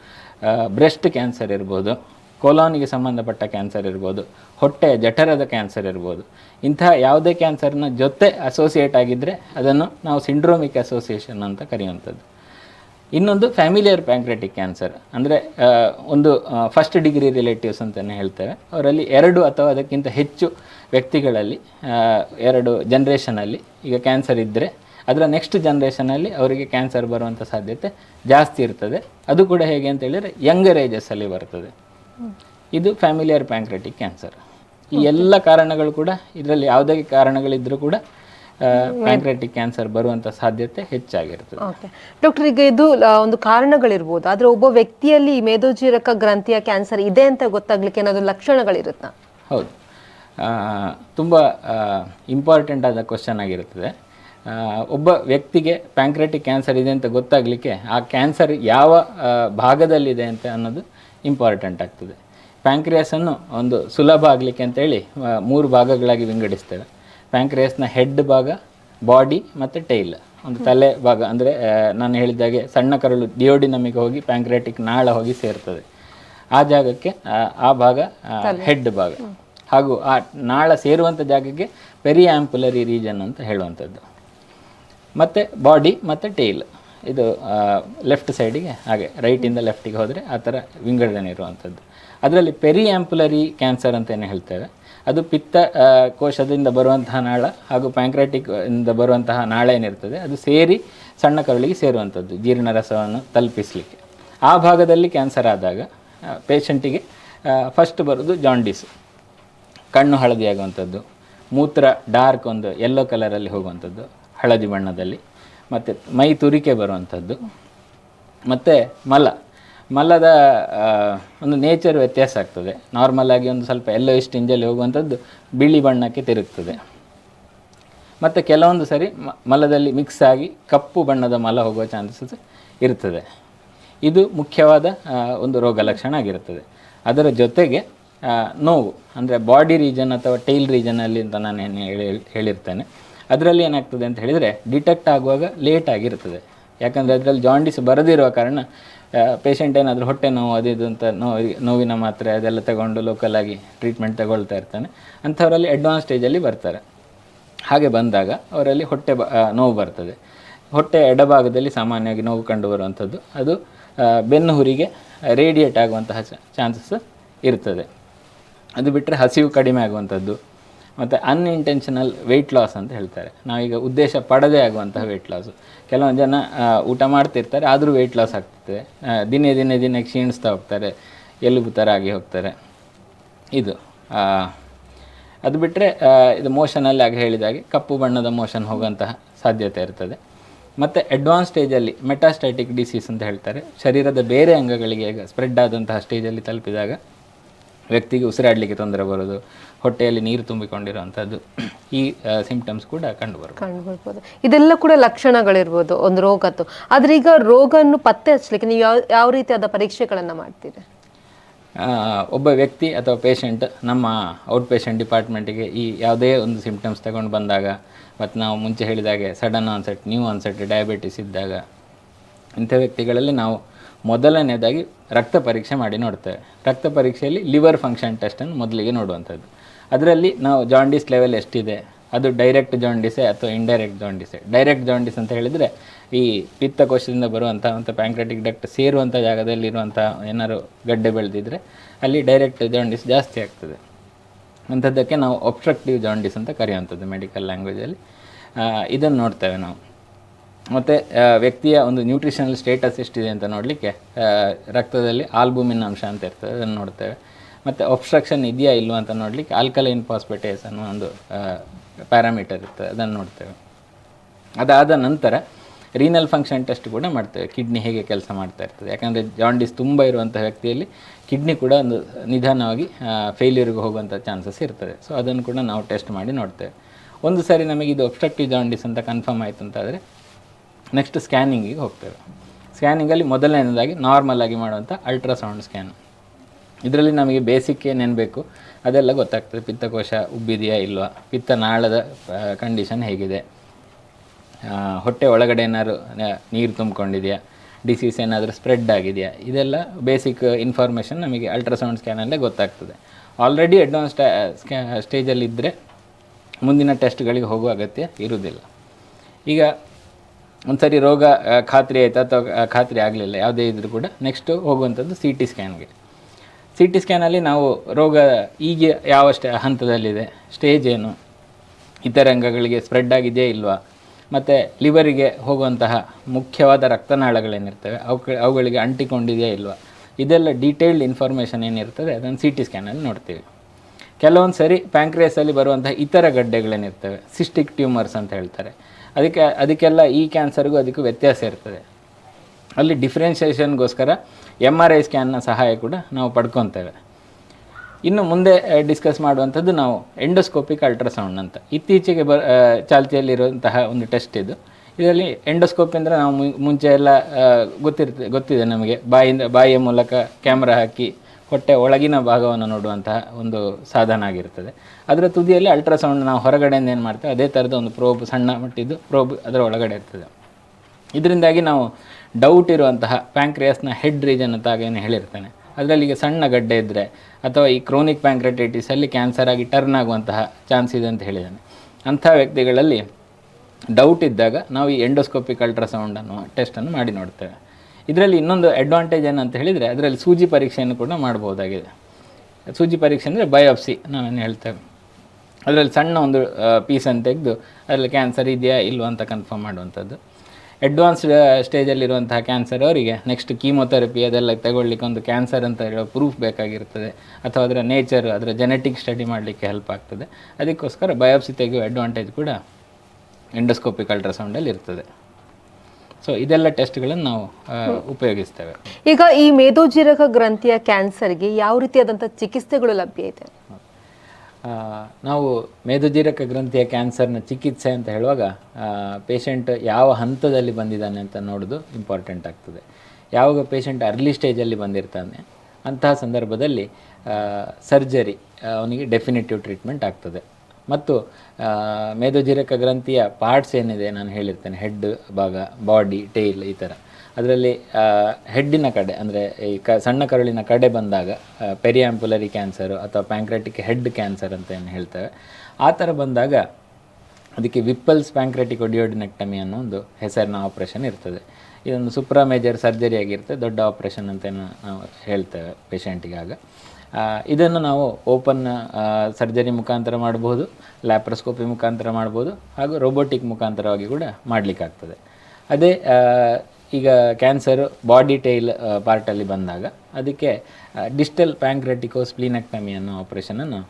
ಬ್ರೆಸ್ಟ್ ಕ್ಯಾನ್ಸರ್ ಇರ್ಬೋದು. ಕೋಲಾನಿಗೆ ಸಂಬಂಧಪಟ್ಟ ಕ್ಯಾನ್ಸರ್ ಇರ್ಬೋದು, ಹೊಟ್ಟೆ ಜಠರದ ಕ್ಯಾನ್ಸರ್ ಇರ್ಬೋದು ಇಂತಹ ಯಾವುದೇ ಕ್ಯಾನ್ಸರ್ನ ಜೊತೆ ಅಸೋಸಿಯೇಟ್ ಆಗಿದ್ದರೆ ಅದನ್ನು ನಾವು ಸಿಂಡ್ರೋಮಿಕ್ ಅಸೋಸಿಯೇಷನ್ ಅಂತ ಕರೆಯುವಂಥದ್ದು. ಇನ್ನೊಂದು ಫ್ಯಾಮಿಲಿಯರ್ ಪ್ಯಾಂಕ್ರೆಟಿಕ್ ಕ್ಯಾನ್ಸರ್ ಅಂದರೆ ಒಂದು ಫಸ್ಟ್ ಡಿಗ್ರಿ ರಿಲೇಟಿವ್ಸ್ ಅಂತಲೇ ಹೇಳ್ತೇವೆ ಅವರಲ್ಲಿ ಎರಡು ಅಥವಾ ಅದಕ್ಕಿಂತ ಹೆಚ್ಚು ವ್ಯಕ್ತಿಗಳಲ್ಲಿ ಎರಡು ಜನ್ರೇಷನಲ್ಲಿ ಈಗ ಕ್ಯಾನ್ಸರ್ ಇದ್ದರೆ ಅದರ ನೆಕ್ಸ್ಟ್ ಜನ್ರೇಷನಲ್ಲಿ ಅವರಿಗೆ ಕ್ಯಾನ್ಸರ್ ಬರುವಂಥ ಸಾಧ್ಯತೆ ಜಾಸ್ತಿ ಇರ್ತದೆ. ಅದು ಕೂಡ ಹೇಗೆ ಅಂತ ಹೇಳಿದರೆ ಯಂಗರ್ ಏಜಸ್ಸಲ್ಲಿ ಬರ್ತದೆ. ಇದು ಫ್ಯಾಮಿಲಿಯರ್ ಪ್ಯಾಂಕ್ರೆಟಿಕ್ ಕ್ಯಾನ್ಸರ್ ಈ ಎಲ್ಲ ಕಾರಣಗಳು ಕೂಡ ಇದರಲ್ಲಿ ಯಾವುದೇ ಕಾರಣಗಳಿದ್ದರೂ ಕೂಡ ಪ್ಯಾಂಕ್ರೆಟಿಕ್ ಕ್ಯಾನ್ಸರ್ ಬರುವಂಥ ಸಾಧ್ಯತೆ ಹೆಚ್ಚಾಗಿರುತ್ತದೆ
ಓಕೆ ಡಾಕ್ಟರ್ ಈಗ ಇದು ಒಂದು ಕಾರಣಗಳಿರ್ಬೋದು ಆದರೆ ಒಬ್ಬ ವ್ಯಕ್ತಿಯಲ್ಲಿ ಮೇಧೋಜೀರಕ ಮೇದೋಜೀರಕ ಗ್ರಂಥಿಯ ಕ್ಯಾನ್ಸರ್ ಇದೆ ಅಂತ ಗೊತ್ತಾಗ್ಲಿಕ್ಕೆ ಏನಾದರೂ ಲಕ್ಷಣಗಳಿರುತ್ತಾ?
ಹೌದು. ತುಂಬ ಇಂಪಾರ್ಟೆಂಟ್ ಆದ ಕ್ವಶನ್ ಆಗಿರುತ್ತದೆ. ಒಬ್ಬ ವ್ಯಕ್ತಿಗೆ ಪ್ಯಾಂಕ್ರೆಟಿಕ್ ಕ್ಯಾನ್ಸರ್ ಇದೆ ಅಂತ ಗೊತ್ತಾಗಲಿಕ್ಕೆ ಆ ಕ್ಯಾನ್ಸರ್ ಯಾವ ಭಾಗದಲ್ಲಿದೆ ಅಂತ ಅನ್ನೋದು ಇಂಪಾರ್ಟೆಂಟ್ ಆಗ್ತದೆ. ಪ್ಯಾಂಕ್ರಿಯಾಸನ್ನು ಒಂದು ಸುಲಭ ಆಗಲಿಕ್ಕೆ ಅಂತೇಳಿ ಮೂರು ಭಾಗಗಳಾಗಿ ವಿಂಗಡಿಸ್ತೇವೆ. ಪ್ಯಾಂಕ್ರಿಯಾಸ್ನ ಹೆಡ್ ಭಾಗ ಬಾಡಿ ಮತ್ತು ಟೈಲ್. ಒಂದು ತಲೆ ಭಾಗ ಅಂದರೆ ನಾನು ಹೇಳಿದಾಗೆ ಸಣ್ಣ ಕರಳು ಡಿಯೋಡಿನಮಿಗೆ ಹೋಗಿ ಪ್ಯಾಂಕ್ರಿಯಾಟಿಕ್ ನಾಳ ಹೋಗಿ ಸೇರ್ತದೆ. ಆ ಜಾಗಕ್ಕೆ ಆ, ಆ ಭಾಗ ಹೆಡ್ ಭಾಗ. ಹಾಗೂ ಆ ನಾಳ ಸೇರುವಂಥ ಜಾಗಕ್ಕೆ ಪೆರಿ ಆಂಪುಲರಿ ರೀಜನ್ ಅಂತ ಹೇಳುವಂಥದ್ದು. ಮತ್ತು ಬಾಡಿ ಮತ್ತು ಟೇಲ್. ಇದು ಲೆಫ್ಟ್ ಸೈಡಿಗೆ ಹಾಗೆ ರೈಟಿಂದ ಲೆಫ್ಟಿಗೆ ಹೋದರೆ ಆ ಥರ ವಿಂಗಡಣೆ ಇರುವಂಥದ್ದು. ಅದರಲ್ಲಿ ಪೆರಿ ಆಂಪುಲರಿ ಕ್ಯಾನ್ಸರ್ ಅಂತ ಏನು ಹೇಳ್ತೇವೆ ಅದು ಪಿತ್ತ ಕೋಶದಿಂದ ಬರುವಂತಹ ನಾಳ ಹಾಗೂ ಪ್ಯಾಂಕ್ರಾಟಿಕ್ ಇಂದ ಬರುವಂತಹ ನಾಳ ಏನಿರ್ತದೆ, ಅದು ಸೇರಿ ಸಣ್ಣ ಕರುಳಿಗೆ ಸೇರುವಂಥದ್ದು ಜೀರ್ಣರಸವನ್ನು ತಲುಪಿಸಲಿಕ್ಕೆ. ಆ ಭಾಗದಲ್ಲಿ ಕ್ಯಾನ್ಸರ್ ಆದಾಗ ಪೇಷಂಟಿಗೆ ಫಸ್ಟ್ ಬರೋದು ಜಾಂಡೀಸ್ ಕಣ್ಣು ಹಳದಿ ಆಗುವಂಥದ್ದು ಮೂತ್ರ ಡಾರ್ಕ್ ಒಂದು ಯೆಲ್ಲೋ ಕಲರಲ್ಲಿ ಹೋಗುವಂಥದ್ದು, ಹಳದಿ ಬಣ್ಣದಲ್ಲಿ. ಮತ್ತು ಮೈ ತುರಿಕೆ ಬರುವಂಥದ್ದು. ಮತ್ತು ಮಲ. ಮಲದ ಒಂದು ನೇಚರ್ ವ್ಯತ್ಯಾಸ ಆಗ್ತದೆ. ನಾರ್ಮಲಾಗಿ ಒಂದು ಸ್ವಲ್ಪ ಎಲ್ಲೋ ಇಂಜಲ್ಲಿ ಹೋಗುವಂಥದ್ದು ಬಿಳಿ ಬಣ್ಣಕ್ಕೆ ತಿರುಗ್ತದೆ. ಮತ್ತು ಕೆಲವೊಂದು ಸರಿ ಮಲದಲ್ಲಿ ಮಿಕ್ಸ್ ಆಗಿ ಕಪ್ಪು ಬಣ್ಣದ ಮಲ ಹೋಗುವ ಚಾನ್ಸಸ್ ಇರ್ತದೆ. ಇದು ಮುಖ್ಯವಾದ ಒಂದು ರೋಗ ಲಕ್ಷಣ ಆಗಿರುತ್ತದೆ ಅದರ ಜೊತೆಗೆ ನೋವು. ಅಂದರೆ ಬಾಡಿ ರೀಜನ್ ಅಥವಾ ಟೈಲ್ ರೀಜನಲ್ಲಿ ಅಂತ ನಾನು ಹೇಳಿರ್ತೇನೆ. ಅದರಲ್ಲಿ ಏನಾಗ್ತದೆ ಅಂತ ಹೇಳಿದರೆ ಡಿಟೆಕ್ಟ್ ಆಗುವಾಗ ಲೇಟ್ ಆಗಿರ್ತದೆ. ಯಾಕಂದರೆ ಅದರಲ್ಲಿ ಜಾಂಡಿಸ್ ಬರದಿರುವ ಕಾರಣ ಪೇಷಂಟ್ ಏನಾದರೂ ಹೊಟ್ಟೆ ನೋವು, ಅದು ಇದು ಅಂತ ನೋವು, ನೋವಿನ ಮಾತ್ರೆ ಅದೆಲ್ಲ ತಗೊಂಡು ಲೋಕಲಾಗಿ ಟ್ರೀಟ್ಮೆಂಟ್ ತಗೊಳ್ತಾ ಇರ್ತಾನೆ. ಅಂಥವರಲ್ಲಿ ಅಡ್ವಾನ್ಸ್ ಸ್ಟೇಜಲ್ಲಿ ಬರ್ತಾರೆ. ಹಾಗೆ ಬಂದಾಗ ಅವರಲ್ಲಿ ಹೊಟ್ಟೆ ಬ ನೋವು ಬರ್ತದೆ. ಹೊಟ್ಟೆ ಎಡಭಾಗದಲ್ಲಿ ಸಾಮಾನ್ಯವಾಗಿ ನೋವು ಕಂಡು ಬರುವಂಥದ್ದು ಅದು ಬೆನ್ನು ಹುರಿಗೆ ರೇಡಿಯೇಟ್ ಆಗುವಂತಹ ಚಾನ್ಸಸ್ ಇರ್ತದೆ. ಅದು ಬಿಟ್ಟರೆ ಹಸಿವು ಕಡಿಮೆ ಆಗುವಂಥದ್ದು. ಮತ್ತು ಅನ್ಇಂಟೆನ್ಷನಲ್ ವೆಯ್ಟ್ ಲಾಸ್ ಅಂತ ಹೇಳ್ತಾರೆ. ನಾವೀಗ ಉದ್ದೇಶ ಪಡದೇ ಆಗುವಂತಹ ವೆಯ್ಟ್ ಲಾಸು ಕೆಲವೊಂದು ಜನ ಊಟ ಮಾಡ್ತಿರ್ತಾರೆ, ಆದರೂ ವೆಯ್ಟ್ ಲಾಸ್ ಆಗ್ತದೆ. ದಿನೇ ದಿನೇ ದಿನೇ ಕ್ಷೀಣಿಸ್ತಾ ಹೋಗ್ತಾರೆ, ಎಲುಬು ಆಗಿ ಹೋಗ್ತಾರೆ. ಇದು ಅದು ಬಿಟ್ಟರೆ ಇದು ಮೋಷನಲ್ಲಿ ಆಗ ಹೇಳಿದಾಗೆ ಕಪ್ಪು ಬಣ್ಣದ ಮೋಷನ್ ಹೋಗುವಂತಹ ಸಾಧ್ಯತೆ ಇರ್ತದೆ. ಮತ್ತು ಅಡ್ವಾನ್ಸ್ ಸ್ಟೇಜಲ್ಲಿ ಮೆಟಾಸ್ಟ್ಯಾಟಿಕ್ ಡಿಸೀಸ್ ಅಂತ ಹೇಳ್ತಾರೆ. ಶರೀರದ ಬೇರೆ ಅಂಗಗಳಿಗೆ ಸ್ಪ್ರೆಡ್ ಆದಂತಹ ಸ್ಟೇಜಲ್ಲಿ ತಲುಪಿದಾಗ ವ್ಯಕ್ತಿಗೆ ಉಸಿರಾಡಲಿಕ್ಕೆ ತೊಂದರೆ ಬರೋದು ಹೊಟ್ಟೆಯಲ್ಲಿ ನೀರು ತುಂಬಿಕೊಂಡಿರುವಂಥದ್ದು ಈ ಸಿಂಪ್ಟಮ್ಸ್ ಕೂಡ ಕಂಡುಬರುತ್ತೆ
ಕಂಡುಬರ್ಬೋದು. ಇದೆಲ್ಲ ಕೂಡ ಲಕ್ಷಣಗಳಿರ್ಬೋದು ಒಂದು ರೋಗದ್ದು. ಆದರೆ ಈಗ ರೋಗವನ್ನು ಪತ್ತೆ ಹಚ್ಚಲಿಕ್ಕೆ ನೀವು ಯಾವ ಯಾವ ರೀತಿಯಾದ ಪರೀಕ್ಷೆಗಳನ್ನು ಮಾಡ್ತೀರಿ?
ಆ, ಒಬ್ಬ ವ್ಯಕ್ತಿ ಅಥವಾ ಪೇಷಂಟ್ ನಮ್ಮ ಔಟ್ ಪೇಷಂಟ್ ಡಿಪಾರ್ಟ್ಮೆಂಟಿಗೆ ಈ ಯಾವುದೇ ಒಂದು ಸಿಂಪ್ಟಮ್ಸ್ ತಗೊಂಡು ಬಂದಾಗ ಮತ್ತು ನಾವು ಮುಂಚೆ ಹೇಳಿದಾಗೆ sudden onset new onset diabetes ಇದ್ದಾಗ ಇಂಥ ವ್ಯಕ್ತಿಗಳಲ್ಲಿ ನಾವು ಮೊದಲನೇದಾಗಿ ರಕ್ತ ಪರೀಕ್ಷೆ ಮಾಡಿ ನೋಡ್ತೇವೆ. ರಕ್ತ ಪರೀಕ್ಷೆಯಲ್ಲಿ ಲಿವರ್ ಫಂಕ್ಷನ್ ಟೆಸ್ಟನ್ನು ಮೊದಲಿಗೆ ನೋಡುವಂಥದ್ದು. ಅದರಲ್ಲಿ ನಾವು ಜಾಂಡಿಸ್ ಲೆವೆಲ್ ಎಷ್ಟಿದೆ? ಅದು ಡೈರೆಕ್ಟ್ ಜಾಂಡಿಸೆ ಅಥವಾ ಇಂಡೈರೆಕ್ಟ್ ಜಾಂಡಿಸೆ ಡೈರೆಕ್ಟ್ ಜಾಂಡಿಸ್ ಅಂತ ಹೇಳಿದರೆ ಈ ಪಿತ್ತಕೋಶದಿಂದ ಬರುವಂಥ ಮತ್ತು ಪ್ಯಾಂಕ್ರೆಟಿಕ್ ಡಕ್ಟ್ ಸೇರುವಂಥ ಜಾಗದಲ್ಲಿರುವಂಥ ಏನಾದ್ರು ಗಡ್ಡೆ ಬೆಳೆದಿದ್ರೆ ಅಲ್ಲಿ ಡೈರೆಕ್ಟ್ ಜಾಂಡಿಸ್ ಜಾಸ್ತಿ ಆಗ್ತದೆ. ಅಂಥದ್ದಕ್ಕೆ ನಾವು ಒಬ್ಸ್ಟ್ರಕ್ಟಿವ್ ಜಾಂಡಿಸ್ ಅಂತ ಕರೆಯುವಂಥದ್ದು ಮೆಡಿಕಲ್ ಲ್ಯಾಂಗ್ವೇಜಲ್ಲಿ ಇದನ್ನು ನೋಡ್ತೇವೆ ನಾವು. ಮತ್ತು ವ್ಯಕ್ತಿಯ ಒಂದು ನ್ಯೂಟ್ರಿಷನಲ್ ಸ್ಟೇಟಸ್ ಎಷ್ಟಿದೆ ಅಂತ ನೋಡಲಿಕ್ಕೆ ರಕ್ತದಲ್ಲಿ ಆಲ್ಬುಮಿನ್ ಅಂಶ ಅಂತ ಇರ್ತದೆ, ಅದನ್ನು ನೋಡ್ತೇವೆ. ಮತ್ತು ಒಬ್ಸ್ಟ್ರಕ್ಷನ್ ಇದೆಯಾ ಇಲ್ವಾ ಅಂತ ನೋಡಲಿಕ್ಕೆ ಆಲ್ಕಲೈನ್ ಫಾಸ್ಫೇಟೇಸ್ ಅನ್ನೋ ಒಂದು ಪ್ಯಾರಾಮೀಟರ್ ಇರ್ತದೆ, ಅದನ್ನು ನೋಡ್ತೇವೆ. ಅದಾದ ನಂತರ ರೀನಲ್ ಫಂಕ್ಷನ್ ಟೆಸ್ಟ್ ಕೂಡ ಮಾಡ್ತೇವೆ. ಕಿಡ್ನಿ ಹೇಗೆ ಕೆಲಸ ಮಾಡ್ತಾ ಇರ್ತದೆ. ಯಾಕಂದರೆ ಜಾಂಡಿಸ್ ತುಂಬ ಇರುವಂಥ ವ್ಯಕ್ತಿಯಲ್ಲಿ ಕಿಡ್ನಿ ಕೂಡ ಒಂದು ನಿಧಾನವಾಗಿ ಫೇಲ್ಯೂರ್ಗೆ ಹೋಗುವಂಥ ಚಾನ್ಸಸ್ ಇರ್ತದೆ. ಸೊ ಅದನ್ನು ಕೂಡ ನಾವು ಟೆಸ್ಟ್ ಮಾಡಿ ನೋಡ್ತೇವೆ. ಒಂದು ಸಾರಿ ನಮಗೆ ಇದು ಒಬ್ಸ್ಟ್ರಕ್ಟಿವ್ ಜಾಂಡಿಸ್ ಅಂತ ಕನ್ಫರ್ಮ್ ಆಯಿತು ಅಂತಾದರೆ ನೆಕ್ಸ್ಟ್ ಸ್ಕ್ಯಾನಿಂಗಿಗೆ ಹೋಗ್ತೇವೆ. ಸ್ಕ್ಯಾನಿಂಗಲ್ಲಿ ಮೊದಲನೇದಾಗಿ ನಾರ್ಮಲ್ ಆಗಿ ಮಾಡುವಂಥ ಅಲ್ಟ್ರಾಸೌಂಡ್ ಸ್ಕ್ಯಾನ್ ಇದರಲ್ಲಿ ನಮಗೆ ಬೇಸಿಕ್ ಏನೇನು ಬೇಕು, ಅದೆಲ್ಲ ಗೊತ್ತಾಗ್ತದೆ. ಪಿತ್ತಕೋಶ ಉಬ್ಬಿದೆಯಾ ಇಲ್ವಾ? ಪಿತ್ತನಾಳದ ಕಂಡೀಷನ್ ಹೇಗಿದೆ? ಹೊಟ್ಟೆ ಒಳಗಡೆ ಏನಾದ್ರು ನೀರು ತುಂಬಿಕೊಂಡಿದೆಯಾ? ಡಿಸೀಸ್ ಏನಾದರೂ ಸ್ಪ್ರೆಡ್ ಆಗಿದೆಯಾ? ಇದೆಲ್ಲ ಬೇಸಿಕ್ ಇನ್ಫಾರ್ಮೇಷನ್ ನಮಗೆ ಅಲ್ಟ್ರಾಸೌಂಡ್ ಸ್ಕ್ಯಾನಲ್ಲೇ ಗೊತ್ತಾಗ್ತದೆ. ಆಲ್ರೆಡಿ ಅಡ್ವಾನ್ಸ್ ಸ್ಕ್ಯಾ ಸ್ಟೇಜಲ್ಲಿದ್ದರೆ ಮುಂದಿನ ಟೆಸ್ಟ್ಗಳಿಗೆ ಹೋಗುವ ಅಗತ್ಯ ಇರುವುದಿಲ್ಲ. ಈಗ ಒಂದ್ಸರಿ ರೋಗ ಆ, ಖಾತ್ರಿ ಆಯಿತು ಅಥವಾ ಖಾತ್ರಿ ಆಗಲಿಲ್ಲ ಯಾವುದೇ ಇದ್ರೂ ಕೂಡ ನೆಕ್ಸ್ಟು ಹೋಗುವಂಥದ್ದು ಸಿ ಟಿ ಸ್ಕ್ಯಾನ್ಗೆ ಸಿ ಟಿ ಸ್ಕ್ಯಾನಲ್ಲಿ ನಾವು ರೋಗ ಈಗ ಯಾವ ಸ್ಟೇ ಹಂತದಲ್ಲಿದೆ ಸ್ಟೇಜ್ ಏನು ಇತರ ಅಂಗಗಳಿಗೆ ಸ್ಪ್ರೆಡ್ ಆಗಿದೆಯೇ ಇಲ್ವಾ ಮತ್ತು ಲಿವರಿಗೆ ಹೋಗುವಂತಹ ಮುಖ್ಯವಾದ ರಕ್ತನಾಳಗಳೇನಿರ್ತವೆ ಅವು ಅವುಗಳಿಗೆ ಅಂಟಿಕೊಂಡಿದೆಯಾ ಇಲ್ವಾ ಇದೆಲ್ಲ ಡೀಟೇಲ್ಡ್ ಇನ್ಫಾರ್ಮೇಷನ್ ಏನಿರ್ತದೆ ಅದನ್ನು ಸಿ ಟಿ ಸ್ಕ್ಯಾನಲ್ಲಿ ನೋಡ್ತೀವಿ. ಕೆಲವೊಂದು ಸರಿ ಪ್ಯಾಂಕ್ರಿಯಸಲ್ಲಿ ಬರುವಂತಹ ಇತರ ಗಡ್ಡೆಗಳೇನಿರ್ತವೆ ಸಿಸ್ಟಿಕ್ ಟ್ಯೂಮರ್ಸ್ ಅಂತ ಹೇಳ್ತಾರೆ. ಅದಕ್ಕೆ, ಅದಕ್ಕೆಲ್ಲ ಈ ಕ್ಯಾನ್ಸರ್ಗೂ ಅದಕ್ಕೂ ವ್ಯತ್ಯಾಸ ಇರ್ತದೆ. ಅಲ್ಲಿ ಡಿಫ್ರೆನ್ಷಿಯೇಷನ್ಗೋಸ್ಕರ ಎಂ ಆರ್ ಐ ಸ್ಕ್ಯಾನ್ನ ಸಹಾಯ ಕೂಡ ನಾವು ಪಡ್ಕೊತೇವೆ. ಇನ್ನು ಮುಂದೆ ಡಿಸ್ಕಸ್ ಮಾಡುವಂಥದ್ದು ನಾವು ಎಂಡೋಸ್ಕೋಪಿಕ್ ಅಲ್ಟ್ರಾಸೌಂಡ್ ಅಂತ. ಇತ್ತೀಚೆಗೆ ಬ ಚಾಲ್ತಿಯಲ್ಲಿರುವಂತಹ ಒಂದು ಟೆಸ್ಟ್ ಇದು. ಇದರಲ್ಲಿ ಎಂಡೋಸ್ಕೋಪಿ ಅಂದರೆ ನಾವು ಮುಂಚೆ ಎಲ್ಲ ಗೊತ್ತಿರ್ತದೆ ಗೊತ್ತಿದೆ ನಮಗೆ. ಬಾಯಿಂದ, ಬಾಯಿಯ ಮೂಲಕ ಕ್ಯಾಮ್ರಾ ಹಾಕಿ ಹೊಟ್ಟೆ ಒಳಗಿನ ಭಾಗವನ್ನು ನೋಡುವಂತಹ ಒಂದು ಸಾಧನ ಆಗಿರ್ತದೆ. ಅದರ ತುದಿಯಲ್ಲಿ ಅಲ್ಟ್ರಾಸೌಂಡ್ ನಾವು ಹೊರಗಡೆಯಿಂದ ಏನು ಮಾಡ್ತೇವೆ? ಅದೇ ಥರದ ಒಂದು ಪ್ರೋಬ್ ಸಣ್ಣ ಮಟ್ಟಿದ್ದು ಪ್ರೋಬ್ ಅದರ ಒಳಗಡೆ ಇರ್ತದೆ. ಇದರಿಂದಾಗಿ ನಾವು ಡೌಟ್ ಇರುವಂತಹ ಪ್ಯಾಂಕ್ರಿಯಾಸ್ನ ಹೆಡ್ ರೀಜನ್ ಅಂತ ಏನು ಹೇಳಿರ್ತೇನೆ. ಅದರಲ್ಲಿ ಈಗ ಸಣ್ಣ ಗಡ್ಡೆ ಇದ್ದರೆ ಅಥವಾ ಈ ಕ್ರೋನಿಕ್ ಪ್ಯಾಂಕ್ರೆಟೈಟಿಸಲ್ಲಿ ಕ್ಯಾನ್ಸರ್ ಆಗಿ ಟರ್ನ್ ಆಗುವಂತಹ ಚಾನ್ಸ್ ಇದೆ ಅಂತ ಹೇಳಿದ್ದಾನೆ ಅಂಥ ವ್ಯಕ್ತಿಗಳಲ್ಲಿ ಡೌಟ್ ಇದ್ದಾಗ ನಾವು ಈ ಎಂಡೋಸ್ಕೋಪಿಕ್ ಅಲ್ಟ್ರಾಸೌಂಡ್ ಅನ್ನುವ ಟೆಸ್ಟನ್ನು ಮಾಡಿ ನೋಡ್ತೇವೆ. ಇದರಲ್ಲಿ ಇನ್ನೊಂದು ಅಡ್ವಾಂಟೇಜ್ ಏನಂತ ಹೇಳಿದರೆ ಅದರಲ್ಲಿ ಸೂಜಿ ಪರೀಕ್ಷೆಯನ್ನು ಕೂಡ ಮಾಡ್ಬೋದಾಗಿದೆ. ಸೂಜಿ ಪರೀಕ್ಷೆ ಅಂದರೆ ಬಯೋಪ್ಸಿ ನಾವೇನು ಹೇಳ್ತೇವೆ ಅದರಲ್ಲಿ ಸಣ್ಣ ಒಂದು ಪೀಸನ್ನು ತೆಗೆದು ಅದರಲ್ಲಿ ಕ್ಯಾನ್ಸರ್ ಇದೆಯಾ ಇಲ್ವೋ ಅಂತ ಕನ್ಫರ್ಮ್ ಮಾಡುವಂಥದ್ದು. ಅಡ್ವಾನ್ಸ್ಡ್ ಸ್ಟೇಜಲ್ಲಿರುವಂತಹ ಕ್ಯಾನ್ಸರ್ ಅವರಿಗೆ ನೆಕ್ಸ್ಟ್ ಕೀಮೊಥೆರಪಿ ಅದೆಲ್ಲ ತಗೊಳ್ಳಿಕ್ಕೆ ಒಂದು ಕ್ಯಾನ್ಸರ್ ಅಂತ ಹೇಳೋ ಪ್ರೂಫ್ ಬೇಕಾಗಿರ್ತದೆ. ಅಥವಾ ಅದರ ನೇಚರ್ ಅದರ ಜೆನೆಟಿಕ್ ಸ್ಟಡಿ ಮಾಡಲಿಕ್ಕೆ ಹೆಲ್ಪ್ ಆಗ್ತದೆ. ಅದಕ್ಕೋಸ್ಕರ ಬಯೋಪ್ಸಿ ತೆಗೆಯುವ ಅಡ್ವಾಂಟೇಜ್ ಕೂಡ ಎಂಡೋಸ್ಕೋಪಿಕ್ ಅಲ್ಟ್ರಾಸೌಂಡಲ್ಲಿ ಇರ್ತದೆ. ಸೊ ಇದೆಲ್ಲ ಟೆಸ್ಟ್ಗಳನ್ನು ನಾವು ಉಪಯೋಗಿಸ್ತೇವೆ.
ಈಗ ಈ ಮೇದೋಜೀರಕ ಗ್ರಂಥಿಯ ಕ್ಯಾನ್ಸರ್ಗೆ ಯಾವ ರೀತಿಯಾದಂಥ ಚಿಕಿತ್ಸೆಗಳು ಲಭ್ಯ ಇದೆ?
ನಾವು ಮೇದುಜೀರಕ ಗ್ರಂಥಿಯ ಕ್ಯಾನ್ಸರ್ನ ಚಿಕಿತ್ಸೆ ಅಂತ ಹೇಳುವಾಗ ಪೇಷಂಟ್ ಯಾವ ಹಂತದಲ್ಲಿ ಬಂದಿದ್ದಾನೆ ಅಂತ ನೋಡೋದು ಇಂಪಾರ್ಟೆಂಟ್ ಆಗ್ತದೆ. ಯಾವಾಗ ಪೇಷಂಟ್ ಅರ್ಲಿ ಸ್ಟೇಜಲ್ಲಿ ಬಂದಿರ್ತಾನೆ ಅಂತಹ ಸಂದರ್ಭದಲ್ಲಿ ಸರ್ಜರಿ ಅವನಿಗೆ ಡೆಫಿನೆಟಿವ್ ಟ್ರೀಟ್ಮೆಂಟ್ ಆಗ್ತದೆ. ಮತ್ತು ಮೇದೋಜೀರಕ ಗ್ರಂಥಿಯ ಪಾರ್ಟ್ಸ್ ಏನಿದೆ ನಾನು ಹೇಳಿರ್ತೇನೆ. ಹೆಡ್ ಭಾಗ ಬಾಡಿ ಟೇಲ್ ಈ ಥರ ಅದರಲ್ಲಿ ಹೆಡ್ಡಿನ ಕಡೆ ಅಂದರೆ ಈ ಕ ಸಣ್ಣ ಕರುಳಿನ ಕಡೆ ಬಂದಾಗ ಪೆರಿಯಾಂಪುಲರಿ ಕ್ಯಾನ್ಸರು ಅಥವಾ ಪ್ಯಾಂಕ್ರೆಟಿಕ್ ಹೆಡ್ ಕ್ಯಾನ್ಸರ್ ಅಂತ ಏನು ಹೇಳ್ತೇವೆ. ಆ ಥರ ಬಂದಾಗ ಅದಕ್ಕೆ ವಿಪ್ಪಲ್ಸ್ ಪ್ಯಾಂಕ್ರೆಟಿಕ್ ಒಡಿಯೋಡಿನೆಕ್ಟಮಿ ಅನ್ನೋ ಒಂದು ಹೆಸರಿನ ಆಪ್ರೇಷನ್ ಇರ್ತದೆ. ಇದೊಂದು ಸೂಪ್ರಾ ಮೇಜರ್ ಸರ್ಜರಿ ಆಗಿರುತ್ತೆ ದೊಡ್ಡ ಆಪ್ರೇಷನ್ ಅಂತ ನಾವು ಹೇಳ್ತೇವೆ ಪೇಷಂಟಿಗಾಗ ಆ, ಇದನ್ನು ನಾವು ಓಪನ್ ಸರ್ಜರಿ ಮುಖಾಂತರ ಮಾಡ್ಬೋದು ಲ್ಯಾಪ್ರೋಸ್ಕೋಪಿ ಮುಖಾಂತರ ಮಾಡ್ಬೋದು ಹಾಗೂ ರೋಬೋಟಿಕ್ ಮುಖಾಂತರವಾಗಿ ಕೂಡ ಮಾಡಲಿಕ್ಕಾಗ್ತದೆ. ಅದೇ ಈಗ ಕ್ಯಾನ್ಸರು ಬಾಡಿ ಟೈಲ್ ಪಾರ್ಟಲ್ಲಿ ಬಂದಾಗ, ಅದಕ್ಕೆ ಡಿಜಿಟಲ್ ಪ್ಯಾಂಕ್ರೆಟಿಕೋ ಸ್ಪ್ಲೀನೆಕ್ಟಮಿ ಅನ್ನೋ ಆಪ್ರೇಷನನ್ನು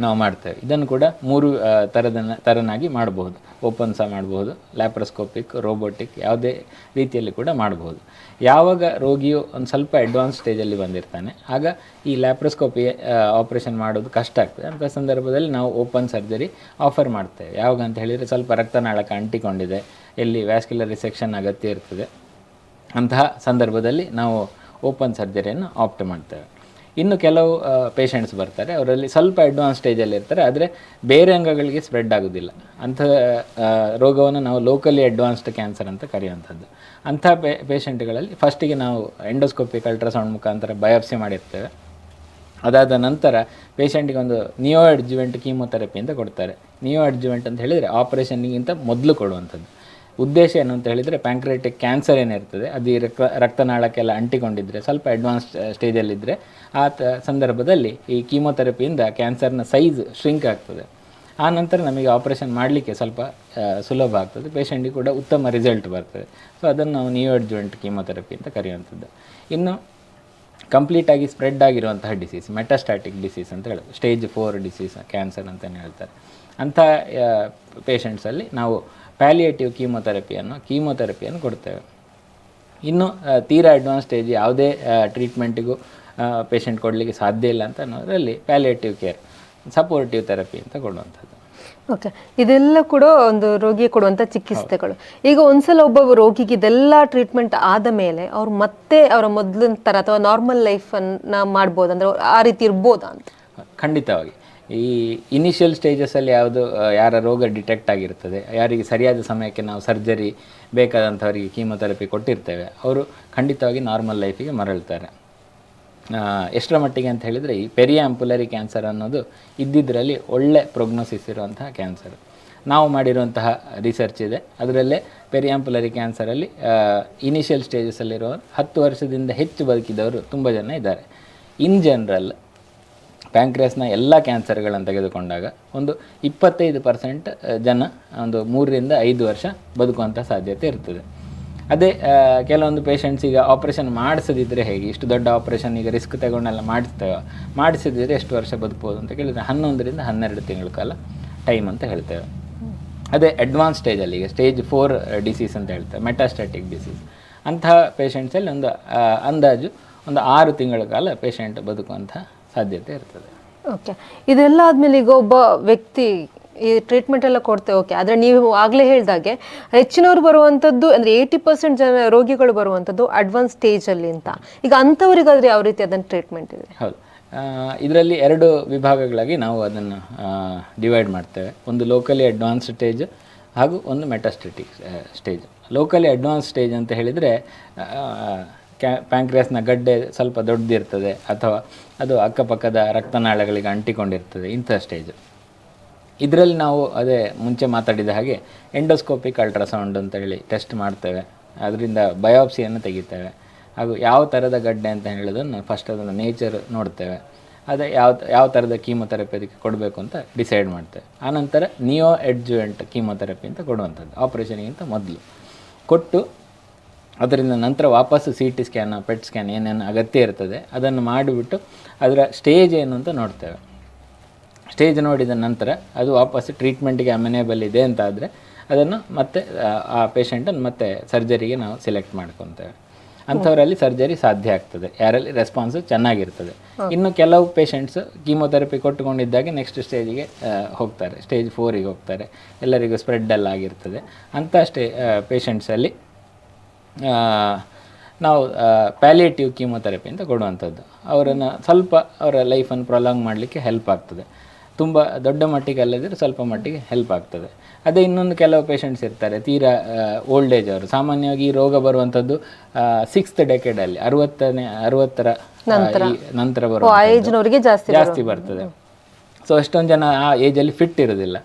ನಾವು ಮಾಡ್ತೇವೆ. ಇದನ್ನು ಕೂಡ ಮೂರು ಆ, ಥರದ ಥರನಾಗಿ ಮಾಡಬಹುದು. ಓಪನ್ ಸಹ ಮಾಡಬಹುದು. ಲ್ಯಾಪ್ರೋಸ್ಕೋಪಿಕ್ ರೋಬೋಟಿಕ್ ಯಾವುದೇ ರೀತಿಯಲ್ಲಿ ಕೂಡ ಮಾಡಬಹುದು. ಯಾವಾಗ ರೋಗಿಯು ಒಂದು ಸ್ವಲ್ಪ ಅಡ್ವಾನ್ಸ್ ಸ್ಟೇಜಲ್ಲಿ ಬಂದಿರ್ತಾನೆ ಆಗ ಈ ಲ್ಯಾಪ್ರೋಸ್ಕೋಪಿ ಆಪರೇಷನ್ ಮಾಡೋದು ಕಷ್ಟ ಆಗ್ತದೆ. ಅಂಥ ಸಂದರ್ಭದಲ್ಲಿ ನಾವು ಓಪನ್ ಸರ್ಜರಿ ಆಫರ್ ಮಾಡ್ತೇವೆ. ಯಾವಾಗ ಅಂತ ಹೇಳಿದರೆ ಸ್ವಲ್ಪ ರಕ್ತನಾಳಕ್ಕೆ ಅಂಟಿಕೊಂಡಿದೆ ಎಲ್ಲಿ ವ್ಯಾಸ್ಕ್ಯುಲರ್ ರಿಸೆಕ್ಷನ್ ಅಗತ್ಯ ಇರ್ತದೆ ಅಂತಹ ಸಂದರ್ಭದಲ್ಲಿ ನಾವು ಓಪನ್ ಸರ್ಜರಿಯನ್ನು ಆಪ್ಟ್ ಮಾಡ್ತೇವೆ. ಇನ್ನು ಕೆಲವು ಪೇಷಂಟ್ಸ್ ಬರ್ತಾರೆ. ಅವರಲ್ಲಿ ಸ್ವಲ್ಪ ಅಡ್ವಾನ್ಸ್ ಸ್ಟೇಜಲ್ಲಿ ಇರ್ತಾರೆ. ಆದರೆ ಬೇರೆ ಅಂಗಗಳಿಗೆ ಸ್ಪ್ರೆಡ್ ಆಗೋದಿಲ್ಲ. ಅಂಥ ರೋಗವನ್ನು ನಾವು ಲೋಕಲಿ ಅಡ್ವಾನ್ಸ್ಡ್ ಕ್ಯಾನ್ಸರ್ ಅಂತ ಕರೆಯುವಂಥದ್ದು. ಅಂಥ ಪೇ ಪೇಷಂಟ್ಗಳಲ್ಲಿ ಫಸ್ಟಿಗೆ ನಾವು ಎಂಡೋಸ್ಕೋಪಿಕ್ ಅಲ್ಟ್ರಾಸೌಂಡ್ ಮುಖಾಂತರ ಬಯಾಪ್ಸಿ ಮಾಡಿರ್ತೇವೆ. ಅದಾದ ನಂತರ ಪೇಷಂಟಿಗೆ ಒಂದು ನಿಯೋ ಅಡ್ಜುವೆಂಟ್ ಕೀಮೊಥೆರಪಿ ಅಂತ ಕೊಡ್ತಾರೆ. ನಿಯೋ ಅಡ್ಜುವೆಂಟ್ ಅಂತ ಹೇಳಿದರೆ ಆಪರೇಷನ್ಗಿಂತ ಮೊದಲು ಕೊಡುವಂಥದ್ದು. ಉದ್ದೇಶ ಏನು ಅಂತ ಹೇಳಿದರೆ ಪ್ಯಾಂಕ್ರೆಟಿಕ್ ಕ್ಯಾನ್ಸರ್ ಏನಿರ್ತದೆ ಅದು ರಕ್ತ, ರಕ್ತನಾಳಕ್ಕೆಲ್ಲ ಅಂಟಿಕೊಂಡಿದ್ದರೆ ಸ್ವಲ್ಪ ಅಡ್ವಾನ್ಸ್ ಸ್ಟೇಜಲ್ಲಿದ್ದರೆ ಆ ತ, ಸಂದರ್ಭದಲ್ಲಿ ಈ ಕೀಮೊಥೆರಪಿಯಿಂದ ಕ್ಯಾನ್ಸರ್ನ ಸೈಜ್ ಶ್ರಿಂಕ್ ಆಗ್ತದೆ. ಆ ನಂತರ ನಮಗೆ ಆಪರೇಷನ್ ಮಾಡಲಿಕ್ಕೆ ಸ್ವಲ್ಪ ಸುಲಭ ಆಗ್ತದೆ. ಪೇಷಂಟಿಗೆ ಕೂಡ ಉತ್ತಮ ರಿಸಲ್ಟ್ ಬರ್ತದೆ. ಸೊ ಅದನ್ನು ನಾವು ನ್ಯೂ ಅಡ್ಜುವೆಂಟ್ ಕೀಮೊಥೆರಪಿ ಅಂತ ಕರೆಯುವಂಥದ್ದು. ಇನ್ನು ಕಂಪ್ಲೀಟಾಗಿ ಸ್ಪ್ರೆಡ್ ಆಗಿರುವಂತಹ ಡಿಸೀಸ್ ಮೆಟಾಸ್ಟಾಟಿಕ್ ಡಿಸೀಸ್ ಅಂತ ಹೇಳೋದು. ಸ್ಟೇಜ್ ಫೋರ್ ಡಿಸೀಸ್ ಕ್ಯಾನ್ಸರ್ ಅಂತಲೇ ಹೇಳ್ತಾರೆ. ಅಂಥ ಪೇಷಂಟ್ಸಲ್ಲಿ ನಾವು ಪ್ಯಾಲಿಯೇಟಿವ್ ಕೀಮೊಥೆರಪಿಯನ್ನು ಕೀಮೊಥೆರಪಿಯನ್ನು ಕೊಡ್ತೇವೆ. ಇನ್ನು ತೀರಾ ಅಡ್ವಾನ್ಸ್ ಸ್ಟೇಜ್ ಯಾವುದೇ ಟ್ರೀಟ್ಮೆಂಟಿಗೂ ಪೇಷಂಟ್ ಕೊಡಲಿಕ್ಕೆ ಸಾಧ್ಯ ಇಲ್ಲ ಅಂತ ಅನ್ನೋದರಲ್ಲಿ ಪ್ಯಾಲಿಯೇಟಿವ್ ಕೇರ್ ಸಪೋರ್ಟಿವ್ ಥೆರಪಿ ಅಂತ ಕೊಡುವಂಥದ್ದು.
ಓಕೆ ಇದೆಲ್ಲ ಕೂಡ ಒಂದು ರೋಗಿಗೆ ಕೊಡುವಂಥ ಚಿಕಿತ್ಸೆಗಳು. ಈಗ ಒಂದ್ಸಲ ಒಬ್ಬ ರೋಗಿಗೆ ಇದೆಲ್ಲ ಟ್ರೀಟ್ಮೆಂಟ್ ಆದ ಮೇಲೆ ಅವ್ರು ಮತ್ತೆ ಅವರ ಮೊದಲಿನ ಥರ ಅಥವಾ ನಾರ್ಮಲ್ ಲೈಫನ್ನು ಮಾಡ್ಬೋದು ಅಂದರೆ ಆ ರೀತಿ ಇರ್ಬೋದಾ ಅಂತ?
ಖಂಡಿತವಾಗಿ. ಈ ಇನಿಷಿಯಲ್ ಸ್ಟೇಜಸಲ್ಲಿ ಯಾವುದು ಯಾರ ರೋಗ ಡಿಟೆಕ್ಟ್ ಆಗಿರ್ತದೆ, ಯಾರಿಗೆ ಸರಿಯಾದ ಸಮಯಕ್ಕೆ ನಾವು ಸರ್ಜರಿ ಬೇಕಾದಂಥವರಿಗೆ ಕೀಮೊಥೆರಪಿ ಕೊಟ್ಟಿರ್ತೇವೆ, ಅವರು ಖಂಡಿತವಾಗಿ ನಾರ್ಮಲ್ ಲೈಫಿಗೆ ಮರಳ್ತಾರೆ. ಎಷ್ಟರ ಮಟ್ಟಿಗೆ ಅಂತ ಹೇಳಿದರೆ, ಈ ಪೆರಿಯಾಂಪುಲರಿ ಕ್ಯಾನ್ಸರ್ ಅನ್ನೋದು ಇದ್ದಿದ್ದರಲ್ಲಿ ಒಳ್ಳೆ ಪ್ರೊಗ್ನೋಸಿಸ್ ಇರುವಂತಹ ಕ್ಯಾನ್ಸರ್ ನಾವು ಮಾಡಿರುವಂತಹ ರಿಸರ್ಚ್ ಇದೆ, ಅದರಲ್ಲೇ ಪೆರಿಯಾಂಪುಲರಿ ಕ್ಯಾನ್ಸರಲ್ಲಿ ಇನಿಷಿಯಲ್ ಸ್ಟೇಜಸಲ್ಲಿರುವ ಹತ್ತು ವರ್ಷದಿಂದ ಹೆಚ್ಚು ಬದುಕಿದವರು ತುಂಬ ಜನ ಇದ್ದಾರೆ. ಇನ್ ಜನರಲ್ ಪ್ಯಾಂಕ್ರಿಯಾಸ್ನ ಎಲ್ಲ ಕ್ಯಾನ್ಸರ್ಗಳನ್ನು ತೆಗೆದುಕೊಂಡಾಗ ಒಂದು ಇಪ್ಪತ್ತೈದು ಪರ್ಸೆಂಟ್ ಜನ ಒಂದು ಮೂರರಿಂದ ಐದು ವರ್ಷ ಬದುಕುವಂಥ ಸಾಧ್ಯತೆ ಇರ್ತದೆ. ಅದೇ ಕೆಲವೊಂದು ಪೇಷಂಟ್ಸ್ ಈಗ ಆಪ್ರೇಷನ್ ಮಾಡಿಸದಿದ್ದರೆ ಹೇಗೆ? ಇಷ್ಟು ದೊಡ್ಡ ಆಪ್ರೇಷನ್ ಈಗ ರಿಸ್ಕ್ ತಗೊಂಡೆಲ್ಲ ಮಾಡಿಸ್ತೇವೆ ಮಾಡಿಸಿದ್ರೆ ಎಷ್ಟು ವರ್ಷ ಬದುಕ್ಬೋದು ಅಂತ ಕೇಳಿದರೆ ಹನ್ನೊಂದರಿಂದ ಹನ್ನೆರಡು ತಿಂಗಳ ಕಾಲ ಟೈಮ್ ಅಂತ ಹೇಳ್ತೇವೆ. ಅದೇ ಅಡ್ವಾನ್ಸ್ ಸ್ಟೇಜಲ್ಲಿ ಈಗ ಸ್ಟೇಜ್ ಫೋರ್ ಡಿಸೀಸ್ ಅಂತ ಹೇಳ್ತೇವೆ ಮೆಟಾಸ್ಟಾಟಿಕ್ ಡಿಸೀಸ್ ಅಂತಹ ಪೇಷಂಟ್ಸಲ್ಲಿ ಒಂದು ಅಂದಾಜು ಒಂದು ಆರು ತಿಂಗಳ ಕಾಲ ಪೇಷಂಟ್ ಬದುಕುವಂಥ ಸಾಧ್ಯತೆ ಇರ್ತದೆ.
ಓಕೆ ಇದೆಲ್ಲ ಆದ್ಮೇಲೆ ಈಗ ಒಬ್ಬ ವ್ಯಕ್ತಿ ಈ ಟ್ರೀಟ್ಮೆಂಟ್ ಎಲ್ಲ ಕೊಡ್ತೇವೆ ಓಕೆ ಆದರೆ ನೀವು ಆಗಲೇ ಹೇಳಿದಾಗೆ ಹೆಚ್ಚಿನವರು ಬರುವಂಥದ್ದು ಅಂದರೆ ಏಯ್ಟಿ ಪರ್ಸೆಂಟ್ ಜನ ರೋಗಿಗಳು ಬರುವಂಥದ್ದು ಅಡ್ವಾನ್ಸ್ ಸ್ಟೇಜಲ್ಲಿ ಅಂತ. ಈಗ ಅಂಥವರಿಗಾದರೆ ಯಾವ ರೀತಿ ಅದನ್ನು ಟ್ರೀಟ್ಮೆಂಟ್ ಇದೆ?
ಹೌದು. ಇದರಲ್ಲಿ ಎರಡು ವಿಭಾಗಗಳಾಗಿ ನಾವು ಅದನ್ನು ಡಿವೈಡ್ ಮಾಡ್ತೇವೆ. ಒಂದು ಲೋಕಲಿ ಅಡ್ವಾನ್ಸ್ ಸ್ಟೇಜ್ ಹಾಗೂ ಒಂದು metastatic stage locally advance stage ಅಂತ ಹೇಳಿದರೆ ಕ್ಯಾ, ಪ್ಯಾಂಕ್ರಿಯಾಸ್ನ ಗಡ್ಡೆ ಸ್ವಲ್ಪ ದೊಡ್ಡದಿರ್ತದೆ ಅಥವಾ ಅದು ಅಕ್ಕಪಕ್ಕದ ರಕ್ತನಾಳಗಳಿಗೆ ಅಂಟಿಕೊಂಡಿರ್ತದೆ, ಇಂಥ ಸ್ಟೇಜ್. ಇದರಲ್ಲಿ ನಾವು ಅದೇ ಮುಂಚೆ ಮಾತಾಡಿದ ಹಾಗೆ ಎಂಡೋಸ್ಕೋಪಿಕ್ ಅಲ್ಟ್ರಾಸೌಂಡ್ ಅಂತ ಹೇಳಿ ಟೆಸ್ಟ್ ಮಾಡ್ತೇವೆ. ಅದರಿಂದ ಬಯೋಪ್ಸಿಯನ್ನು ತೆಗಿತೇವೆ. ಹಾಗೂ ಯಾವ ಥರದ ಗಡ್ಡೆ ಅಂತ ಹೇಳೋದನ್ನು ಫಸ್ಟ್ ಅದನ್ನು ನೇಚರ್ ನೋಡ್ತೇವೆ. ಅದೇ ಯಾವ ಯಾವ ಥರದ ಕೀಮೊಥೆರಪಿ ಅದಕ್ಕೆ ಕೊಡಬೇಕು ಅಂತ ಡಿಸೈಡ್ ಮಾಡ್ತೇವೆ. ಆನಂತರ ನಿಯೋ ಎಡ್ಜುವೆಂಟ್ ಕೀಮೊಥೆರಪಿ ಅಂತ ಕೊಡುವಂಥದ್ದು ಆಪ್ರೇಷನಿಗಿಂತ ಮೊದಲು. ಕೊಟ್ಟು ಅದರಿಂದ ನಂತರ ವಾಪಸ್ಸು C T scan PET scan ಏನೇನು ಅಗತ್ಯ ಇರ್ತದೆ ಅದನ್ನು ಮಾಡಿಬಿಟ್ಟು ಅದರ ಸ್ಟೇಜ್ ಏನು ಅಂತ ನೋಡ್ತೇವೆ. ಸ್ಟೇಜ್ ನೋಡಿದ ನಂತರ ಅದು ವಾಪಸ್ ಟ್ರೀಟ್ಮೆಂಟ್ಗೆ ಅಮೆನೇಬಲ್ ಇದೆ ಅಂತ ಆದರೆ ಅದನ್ನು ಮತ್ತೆ ಆ, ಪೇಷಂಟನ್ನು ಮತ್ತೆ ಸರ್ಜರಿಗೆ ನಾವು ಸೆಲೆಕ್ಟ್ ಮಾಡ್ಕೊತೇವೆ. ಅಂಥವರಲ್ಲಿ ಸರ್ಜರಿ ಸಾಧ್ಯ ಆಗ್ತದೆ. ಯಾರಲ್ಲಿ ರೆಸ್ಪಾನ್ಸ್ ಚೆನ್ನಾಗಿರ್ತದೆ. ಇನ್ನು ಕೆಲವು ಪೇಷಂಟ್ಸ್ ಕೀಮೊಥೆರಪಿ ಕೊಟ್ಟುಕೊಂಡಿದ್ದಾಗ ನೆಕ್ಸ್ಟ್ ಸ್ಟೇಜಿಗೆ ಹೋಗ್ತಾರೆ. ಸ್ಟೇಜ್ ಫೋರಿಗೆ ಹೋಗ್ತಾರೆ. ಎಲ್ಲರಿಗೂ ಸ್ಪ್ರೆಡ್ ಎಲ್ಲ ಆಗಿರ್ತದೆ ಅಂಥ ಸ್ಟೇ ಪೇಷಂಟ್ಸಲ್ಲಿ ನಾವು ಪ್ಯಾಲಿಯೇಟಿವ್ ಕೀಮೊಥೆರಪಿ ಅಂತ ಕೊಡುವಂಥದ್ದು. ಅವರನ್ನು ಸ್ವಲ್ಪ ಅವರ ಲೈಫನ್ನು ಪ್ರೊಲಾಂಗ್ ಮಾಡಲಿಕ್ಕೆ ಹೆಲ್ಪ್ ಆಗ್ತದೆ. ತುಂಬ ದೊಡ್ಡ ಮಟ್ಟಿಗೆ ಅಲ್ಲದಿದ್ದರೆ ಸ್ವಲ್ಪ ಮಟ್ಟಿಗೆ ಹೆಲ್ಪ್ ಆಗ್ತದೆ. ಅದೇ ಇನ್ನೊಂದು ಕೆಲವು ಪೇಷಂಟ್ಸ್ ಇರ್ತಾರೆ ತೀರಾ ಓಲ್ಡ್ ಏಜ್ ಅವರು. ಸಾಮಾನ್ಯವಾಗಿ ಈ ರೋಗ ಬರುವಂಥದ್ದು ಸಿಕ್ಸ್ತ್ ಡೆಕೆಡಲ್ಲಿ ಅರುವತ್ತನೇ ಅರುವತ್ತರ ನಂತರ. ಬರುವ
ಜಾಸ್ತಿ
ಬರ್ತದೆ. ಸೊ ಅಷ್ಟೊಂದು ಜನ ಆ ಏಜಲ್ಲಿ ಫಿಟ್ ಇರೋದಿಲ್ಲ.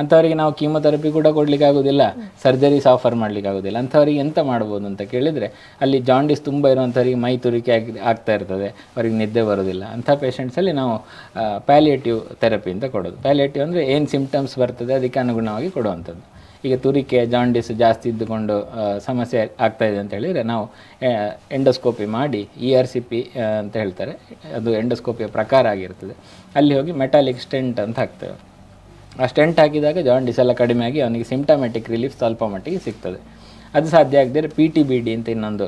ಅಂಥವರಿಗೆ ನಾವು ಕೀಮೊಥೆರಪಿ ಕೂಡ ಕೊಡಲಿಕ್ಕೆ ಆಗೋದಿಲ್ಲ ಸರ್ಜರೀಸ್ ಆಫರ್ ಮಾಡಲಿಕ್ಕೆ ಆಗೋದಿಲ್ಲ ಅಂಥವರಿಗೆ ಎಂತ ಮಾಡ್ಬೋದು ಅಂತ ಕೇಳಿದರೆ, ಅಲ್ಲಿ ಜಾಂಡಿಸ್ ತುಂಬ ಇರುವಂಥವರಿಗೆ ಮೈ ತುರಿಕೆ ಆಗಿ ಆಗ್ತಾ ಇರ್ತದೆ, ಅವರಿಗೆ ನಿದ್ದೆ ಬರೋದಿಲ್ಲ. ಅಂಥ ಪೇಷಂಟ್ಸಲ್ಲಿ ನಾವು ಪ್ಯಾಲಿಯೇಟಿವ್ ಥೆರಪಿ ಅಂತ ಕೊಡೋದು. ಪ್ಯಾಲಿಯೇಟಿವ್ ಅಂದರೆ ಏನು ಸಿಂಪ್ಟಮ್ಸ್ ಬರ್ತದೆ ಅದಕ್ಕೆ ಅನುಗುಣವಾಗಿ ಕೊಡುವಂಥದ್ದು. ಈಗ ತುರಿಕೆ ಜಾಂಡಿಸ್ ಜಾಸ್ತಿ ಇದ್ದುಕೊಂಡು ಸಮಸ್ಯೆ ಆಗ್ತಾ ಇದೆ ಅಂತ ಹೇಳಿದರೆ ನಾವು ಎಂಡೋಸ್ಕೋಪಿ ಮಾಡಿ ಇ ಆರ್ ಸಿ ಪಿ ಅಂತ ಹೇಳ್ತಾರೆ. ಅದು ಎಂಡೋಸ್ಕೋಪಿಯ ಪ್ರಕಾರ ಆಗಿರ್ತದೆ. ಅಲ್ಲಿ ಹೋಗಿ ಮೆಟಾಲಿಕ್ ಸ್ಟೆಂಟ್ ಅಂತ ಹಾಕ್ತೇವೆ. ಆ ಸ್ಟೆಂಟ್ ಹಾಕಿದಾಗ ಜಾಂಡಿಸ್ ಎಲ್ಲ ಕಡಿಮೆ ಆಗಿ ಅವನಿಗೆ ರಿಲೀಫ್ ಸ್ವಲ್ಪ ಮಟ್ಟಿಗೆ ಸಿಗ್ತದೆ. ಅದು ಸಾಧ್ಯ ಆಗದಿದ್ರೆ ಪಿ ಟಿ ಬಿ ಡಿ ಅಂತ ಇನ್ನೊಂದು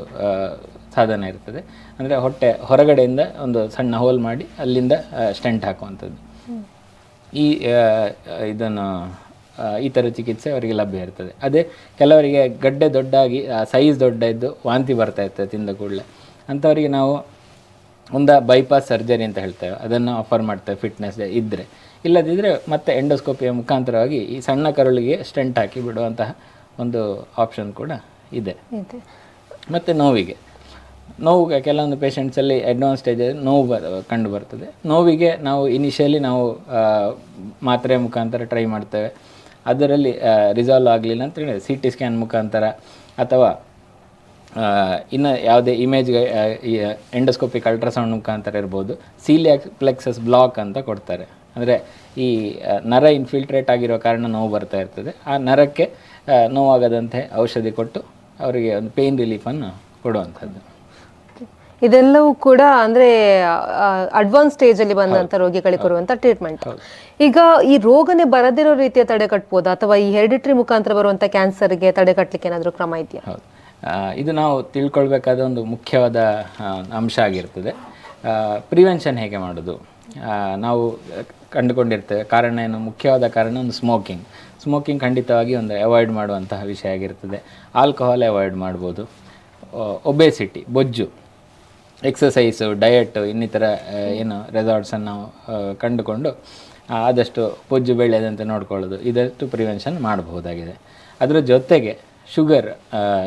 ಸಾಧನ ಇರ್ತದೆ. ಅಂದರೆ ಹೊಟ್ಟೆ ಹೊರಗಡೆಯಿಂದ ಒಂದು ಸಣ್ಣ ಹೋಲ್ ಮಾಡಿ ಅಲ್ಲಿಂದ ಸ್ಟೆಂಟ್ ಹಾಕುವಂಥದ್ದು. ಈ ಇದನ್ನು ಈ ಥರ ಚಿಕಿತ್ಸೆ ಅವರಿಗೆ ಲಭ್ಯ ಇರ್ತದೆ. ಅದೇ ಕೆಲವರಿಗೆ ಗಡ್ಡೆ ದೊಡ್ಡಾಗಿ ಸೈಜ್ ದೊಡ್ಡ ಇದ್ದು ವಾಂತಿ ಬರ್ತಾ ಇರ್ತದೆ ತಿಂದ ಕೂಡಲೇ. ಅಂಥವರಿಗೆ ನಾವು ಒಂದು ಬೈಪಾಸ್ ಸರ್ಜರಿ ಅಂತ ಹೇಳ್ತೇವೆ. ಅದನ್ನು ಆಫರ್ ಮಾಡ್ತೇವೆ ಫಿಟ್ನೆಸ್ ಇದ್ದರೆ ಇಲ್ಲದಿದ್ದರೆ ಮತ್ತೆ ಎಂಡೋಸ್ಕೋಪಿಯ ಮುಖಾಂತರವಾಗಿ ಈ ಸಣ್ಣ ಕರುಳಿಗೆ ಸ್ಟೆಂಟ್ ಹಾಕಿ ಬಿಡುವಂತಹ ಒಂದು ಆಪ್ಷನ್ ಕೂಡ ಇದೆ. ಮತ್ತು ನೋವಿಗೆ. ನೋವು ಕೆಲವೊಂದು ಪೇಷಂಟ್ಸಲ್ಲಿ ಅಡ್ವಾನ್ಸ್ ಸ್ಟೇಜ್ ನೋವು ಬ ಕಂಡು ಬರ್ತದೆ. ನೋವಿಗೆ ನಾವು ಇನಿಷಿಯಲಿ ನಾವು ಮಾತ್ರೆ ಮುಖಾಂತರ ಟ್ರೈ ಮಾಡ್ತೇವೆ. ಅದರಲ್ಲಿ ರಿಸಾಲ್ವ್ ಆಗಲಿಲ್ಲ ಅಂತ ಹೇಳಿದ್ರೆ ಸಿ ಟಿ ಸ್ಕ್ಯಾನ್ ಮುಖಾಂತರ ಅಥವಾ ಇನ್ನು ಯಾವುದೇ ಇಮೇಜ್ಗೆ ಎಂಡೋಸ್ಕೋಪಿಕ್ ಅಲ್ಟ್ರಾಸೌಂಡ್ ಮುಖಾಂತರ ಇರ್ಬೋದು. ಸೀಲಿಯಾಕ್ ಪ್ಲೆಕ್ಸಸ್ ಬ್ಲಾಕ್ ಅಂತ ಕೊಡ್ತಾರೆ. ಅಂದರೆ ಈ ನರ ಇನ್ಫಿಲ್ಟ್ರೇಟ್ ಆಗಿರೋ ಕಾರಣ ನೋವು ಬರ್ತಾ ಇರ್ತದೆ. ಆ ನರಕ್ಕೆ ನೋವಾಗದಂತೆ ಔಷಧಿ ಕೊಟ್ಟು ಅವರಿಗೆ ಒಂದು ಪೇಯ್ನ್ ರಿಲೀಫನ್ನು ಕೊಡುವಂಥದ್ದು.
ಇದೆಲ್ಲವೂ ಕೂಡ ಅಂದ್ರೆ ಅಡ್ವಾನ್ಸ್ ಸ್ಟೇಜ್ ಅಲ್ಲಿ ಬಂದಂತ ರೋಗಿಗಳಿಗೆ ಕೊಡುವಂತ ಟ್ರೀಟ್ಮೆಂಟ್ ಈಗ ಈ ರೋಗನೇ ಬರದಿರೋ ರೀತಿಯ ತಡೆಗಟ್ಬೋದಾ ಅಥವಾ ಈ ಹೆರಿಡಿಟ್ರಿ ಮುಖಾಂತರ ಬರುವಂತ ಕ್ಯಾನ್ಸರ್ಗೆ ತಡೆಗಟ್ಟಲಿಕ್ಕೆ ಏನಾದರೂ ಕ್ರಮ ಇದೆಯಾ?
ಹೌದು. ಇದು ನಾವು ತಿಳ್ಕೊಳ್ಬೇಕಾದ ಒಂದು ಮುಖ್ಯವಾದ ಅಂಶ ಆಗಿರ್ತದೆ. ಪ್ರಿವೆನ್ಷನ್ ಹೇಗೆ ಮಾಡೋದು? ನಾವು ಕಂಡುಕೊಂಡಿರ್ತೇವೆ. ಕಾರಣ ಏನು? ಮುಖ್ಯವಾದ ಕಾರಣ ಒಂದು ಸ್ಮೋಕಿಂಗ್ ಸ್ಮೋಕಿಂಗ್ ಖಂಡಿತವಾಗಿ ಒಂದು ಅವಾಯ್ಡ್ ಮಾಡುವಂತಹ ವಿಷಯ ಆಗಿರ್ತದೆ. ಆಲ್ಕೋಹಾಲ್ ಅವಾಯ್ಡ್ ಮಾಡ್ಬೋದು. ಒಬೆಸಿಟಿ ಬೊಜ್ಜು ಎಕ್ಸಸೈಸು ಡಯಟ್ ಇನ್ನಿತರ ಏನು ರೆಸಾರ್ಟ್ಸನ್ನು ನಾವು ಕಂಡುಕೊಂಡು ಆದಷ್ಟು ಬೊಜ್ಜು ಬೆಳೆಯದಂತೆ ನೋಡ್ಕೊಳ್ಳೋದು. ಇದಷ್ಟು ಪ್ರಿವೆನ್ಷನ್ ಮಾಡಬಹುದಾಗಿದೆ. ಅದರ ಜೊತೆಗೆ ಶುಗರ್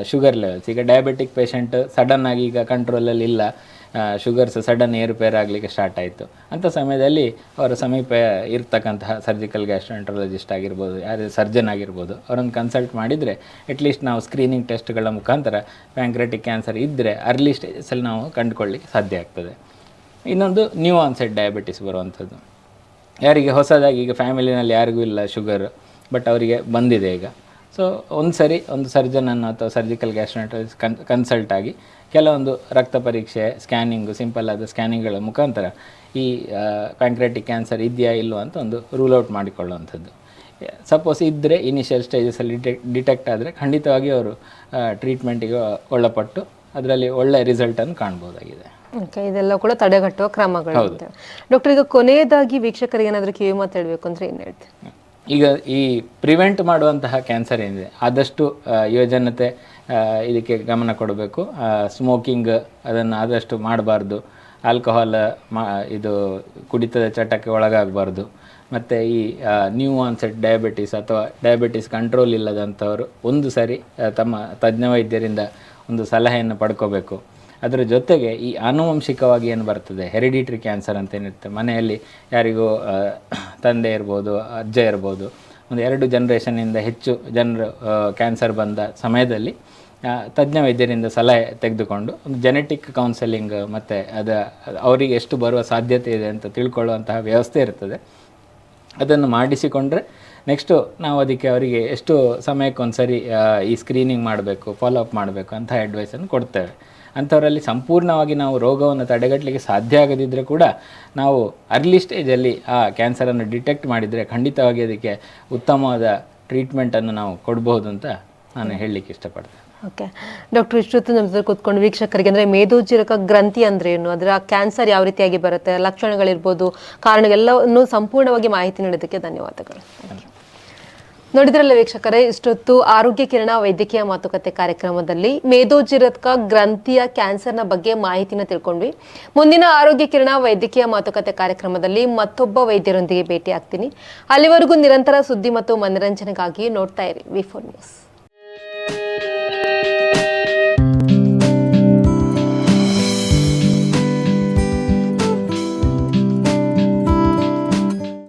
ಶುಗರ್ ಲೆವೆಲ್ಸ್ ಈಗ ಡಯಾಬೆಟಿಕ್ ಪೇಷಂಟ್ ಸಡನ್ನಾಗಿ ಈಗ ಕಂಟ್ರೋಲಲ್ಲಿ ಇಲ್ಲ. ಶುಗರ್ಸ್ ಸಡನ್ ಏರುಪೇರು ಆಗಲಿಕ್ಕೆ ಸ್ಟಾರ್ಟ್ ಆಯಿತು. ಅಂಥ ಸಮಯದಲ್ಲಿ ಅವರ ಸಮೀಪ ಇರ್ತಕ್ಕಂತಹ ಸರ್ಜಿಕಲ್ ಗ್ಯಾಸ್ಟ್ರೋಂಟ್ರಾಲಜಿಸ್ಟ್ ಆಗಿರ್ಬೋದು, ಯಾರೇ ಸರ್ಜನ್ ಆಗಿರ್ಬೋದು, ಅವರನ್ನು ಕನ್ಸಲ್ಟ್ ಮಾಡಿದರೆ ಅಟ್ಲೀಸ್ಟ್ ನಾವು ಸ್ಕ್ರೀನಿಂಗ್ ಟೆಸ್ಟ್ಗಳ ಮುಖಾಂತರ ಪ್ಯಾಂಕ್ರೆಟಿಕ್ ಕ್ಯಾನ್ಸರ್ ಇದ್ದರೆ ಅರ್ಲಿ ಸ್ಟೇಜಸಲ್ಲಿ ನಾವು ಕಂಡುಕೊಳ್ಳಿಕ್ಕೆ ಸಾಧ್ಯ ಆಗ್ತದೆ. ಇನ್ನೊಂದು ನ್ಯೂ ಆನ್ಸೆಟ್ ಡಯಾಬಿಟಿಸ್ ಬರುವಂಥದ್ದು. ಯಾರಿಗೆ ಹೊಸದಾಗಿ ಈಗ ಫ್ಯಾಮಿಲಿನಲ್ಲಿ ಯಾರಿಗೂ ಇಲ್ಲ ಶುಗರ್ ಬಟ್ ಅವರಿಗೆ ಬಂದಿದೆ ಈಗ. ಸೊ ಒಂದು ಸರಿ ಒಂದು ಸರ್ಜನನ್ನು ಅಥವಾ ಸರ್ಜಿಕಲ್ ಗ್ಯಾಸ್ಟ್ರೆಂಟೈಸ್ ಕನ್ ಕನ್ಸಲ್ಟ್ ಆಗಿ ಕೆಲವೊಂದು ರಕ್ತ ಪರೀಕ್ಷೆ ಸ್ಕ್ಯಾನಿಂಗು ಸಿಂಪಲ್ ಆದ ಸ್ಕ್ಯಾನಿಂಗ್ಗಳ ಮುಖಾಂತರ ಈ ಪ್ಯಾಂಕ್ರೆಟಿಕ್ ಕ್ಯಾನ್ಸರ್ ಇದೆಯಾ ಇಲ್ವೋ ಅಂತ ಒಂದು ರೂಲ್ ಔಟ್ ಮಾಡಿಕೊಳ್ಳುವಂಥದ್ದು. ಸಪೋಸ್ ಇದ್ದರೆ ಇನಿಷಿಯಲ್ ಸ್ಟೇಜಸಲ್ಲಿ ಡಿಟೆಕ್ಟ್ ಡಿಟೆಕ್ಟ್ ಆದರೆ ಖಂಡಿತವಾಗಿ ಅವರು ಟ್ರೀಟ್ಮೆಂಟಿಗೆ ಒಳಪಟ್ಟು ಅದರಲ್ಲಿ ಒಳ್ಳೆ ರಿಸಲ್ಟನ್ನು ಕಾಣ್ಬೋದಾಗಿದೆ.
ಓಕೆ ಇದೆಲ್ಲ ಕೂಡ ತಡೆಗಟ್ಟುವ ಕ್ರಮಗಳು ಡಾಕ್ಟರ್ ಈಗ ಕೊನೆಯದಾಗಿ ವೀಕ್ಷಕರಿಗೆ ಏನಾದರೂ ಕಿವಿ ಮಾತಾಡಬೇಕು ಹೇಳಬೇಕು ಅಂದ್ರೆ ಏನು ಹೇಳ್ತೀವಿ
ಈಗ ಈ ಪ್ರಿವೆಂಟ್ ಮಾಡುವಂತಹ ಕ್ಯಾನ್ಸರ್ ಏನಿದೆ, ಆದಷ್ಟು ಯುವಜನತೆ ಇದಕ್ಕೆ ಗಮನ ಕೊಡಬೇಕು. ಸ್ಮೋಕಿಂಗ್ ಅದನ್ನು ಆದಷ್ಟು ಮಾಡಬಾರ್ದು. ಆಲ್ಕೋಹಾಲ್ ಮಾ, ಇದು ಕುಡಿತದ ಚಟಕ್ಕೆ ಒಳಗಾಗಬಾರ್ದು. ಮತ್ತು ಈ ನ್ಯೂ ಆನ್ಸೆಟ್ ಡಯಾಬಿಟಿಸ್ ಅಥವಾ ಡಯಾಬಿಟಿಸ್ ಕಂಟ್ರೋಲ್ ಇಲ್ಲದಂಥವರು ಒಂದು ಸಾರಿ ತಮ್ಮ ತಜ್ಞ ವೈದ್ಯರಿಂದ ಒಂದು ಸಲಹೆಯನ್ನು ಪಡ್ಕೋಬೇಕು. ಅದರ ಜೊತೆಗೆ ಈ ಆನುವಂಶಿಕವಾಗಿ ಏನು ಬರ್ತದೆ? ಹೆರಿಡಿಟ್ರಿ ಕ್ಯಾನ್ಸರ್ ಅಂತ ಏನಿರುತ್ತೆ? ಮನೆಯಲ್ಲಿ ಯಾರಿಗೂ ತಂದೆ ಇರ್ಬೋದು, ಅಜ್ಜ ಇರ್ಬೋದು, ಒಂದು ಎರಡು ಜನ್ರೇಷನ್ನಿಂದ ಹೆಚ್ಚು ಜನರು ಕ್ಯಾನ್ಸರ್ ಬಂದ ಸಮಯದಲ್ಲಿ ತಜ್ಞ ವೈದ್ಯರಿಂದ ಸಲಹೆ ತೆಗೆದುಕೊಂಡು ಒಂದು ಜೆನೆಟಿಕ್ ಕೌನ್ಸೆಲಿಂಗ್ ಮತ್ತು ಅದು, ಅವರಿಗೆ ಎಷ್ಟು ಬರುವ ಸಾಧ್ಯತೆ ಇದೆ ಅಂತ ತಿಳ್ಕೊಳ್ಳುವಂತಹ ವ್ಯವಸ್ಥೆ ಇರ್ತದೆ. ಅದನ್ನು ಮಾಡಿಸಿಕೊಂಡ್ರೆ ನೆಕ್ಸ್ಟು ನಾವು ಅದಕ್ಕೆ ಅವರಿಗೆ ಎಷ್ಟು ಸಮಯಕ್ಕೊಂದ್ಸರಿ ಸರಿ ಈ ಸ್ಕ್ರೀನಿಂಗ್ ಮಾಡಬೇಕು ಫಾಲೋ ಅಪ್ ಮಾಡಬೇಕು ಅಂತ ಅಡ್ವೈಸನ್ನು ಕೊಡ್ತೇವೆ. ಅಂಥವರಲ್ಲಿ ಸಂಪೂರ್ಣವಾಗಿ ನಾವು ರೋಗವನ್ನು ತಡೆಗಟ್ಟಲಿಕ್ಕೆ ಸಾಧ್ಯ ಆಗದಿದ್ದರೆ ಕೂಡ ನಾವು ಅರ್ಲಿ ಸ್ಟೇಜಲ್ಲಿ ಆ ಕ್ಯಾನ್ಸರನ್ನು ಡಿಟೆಕ್ಟ್ ಮಾಡಿದರೆ ಖಂಡಿತವಾಗಿ ಅದಕ್ಕೆ ಉತ್ತಮವಾದ ಟ್ರೀಟ್ಮೆಂಟನ್ನು ನಾವು ಕೊಡಬಹುದು ಅಂತ ನಾನು ಹೇಳಲಿಕ್ಕೆ ಇಷ್ಟಪಡ್ತೇನೆ.
ಓಕೆ. ಡಾಕ್ಟರ್ ಇಷ್ಟೊತ್ತು ನಮ್ಮ ಕೂತ್ಕೊಂಡು ವೀಕ್ಷಕರಿಗೆ ಅಂದರೆ ಮೇದೋಜಿರಕ ಗ್ರಂಥಿ ಅಂದರೆ ಏನು? ಅದರ ಕ್ಯಾನ್ಸರ್ ಯಾವ ರೀತಿಯಾಗಿ ಬರುತ್ತೆ? ಲಕ್ಷಣಗಳಿರ್ಬೋದು, ಕಾರಣಗಳೆಲ್ಲವನ್ನು ಸಂಪೂರ್ಣವಾಗಿ ಮಾಹಿತಿ ನೀಡೋದಕ್ಕೆ ಧನ್ಯವಾದಗಳು. ನೋಡಿದ್ರಲ್ಲ ವೀಕ್ಷಕರೇ, ಇಷ್ಟೊತ್ತು ಆರೋಗ್ಯ ಕಿರಣ ವೈದ್ಯಕೀಯ ಮಾತುಕತೆ ಕಾರ್ಯಕ್ರಮದಲ್ಲಿ ಮೇಧೋಜಿರತ್ಕ ಗ್ರಂಥಿಯ ಕ್ಯಾನ್ಸರ್ನ ಬಗ್ಗೆ ಮಾಹಿತಿನ ತಿಳ್ಕೊಂಡ್ವಿ. ಮುಂದಿನ ಆರೋಗ್ಯ ಕಿರಣ ವೈದ್ಯಕೀಯ ಮಾತುಕತೆ ಕಾರ್ಯಕ್ರಮದಲ್ಲಿ ಮತ್ತೊಬ್ಬ ವೈದ್ಯರೊಂದಿಗೆ ಭೇಟಿ ಆಗ್ತೀನಿ ಅಲ್ಲಿವರೆಗೂ ನಿರಂತರ ಸುದ್ದಿ ಮತ್ತು ಮನರಂಜನೆಗಾಗಿ ನೋಡ್ತಾ ಇರಿ ವಿ ಫೋರ್ ನ್ಯೂಸ್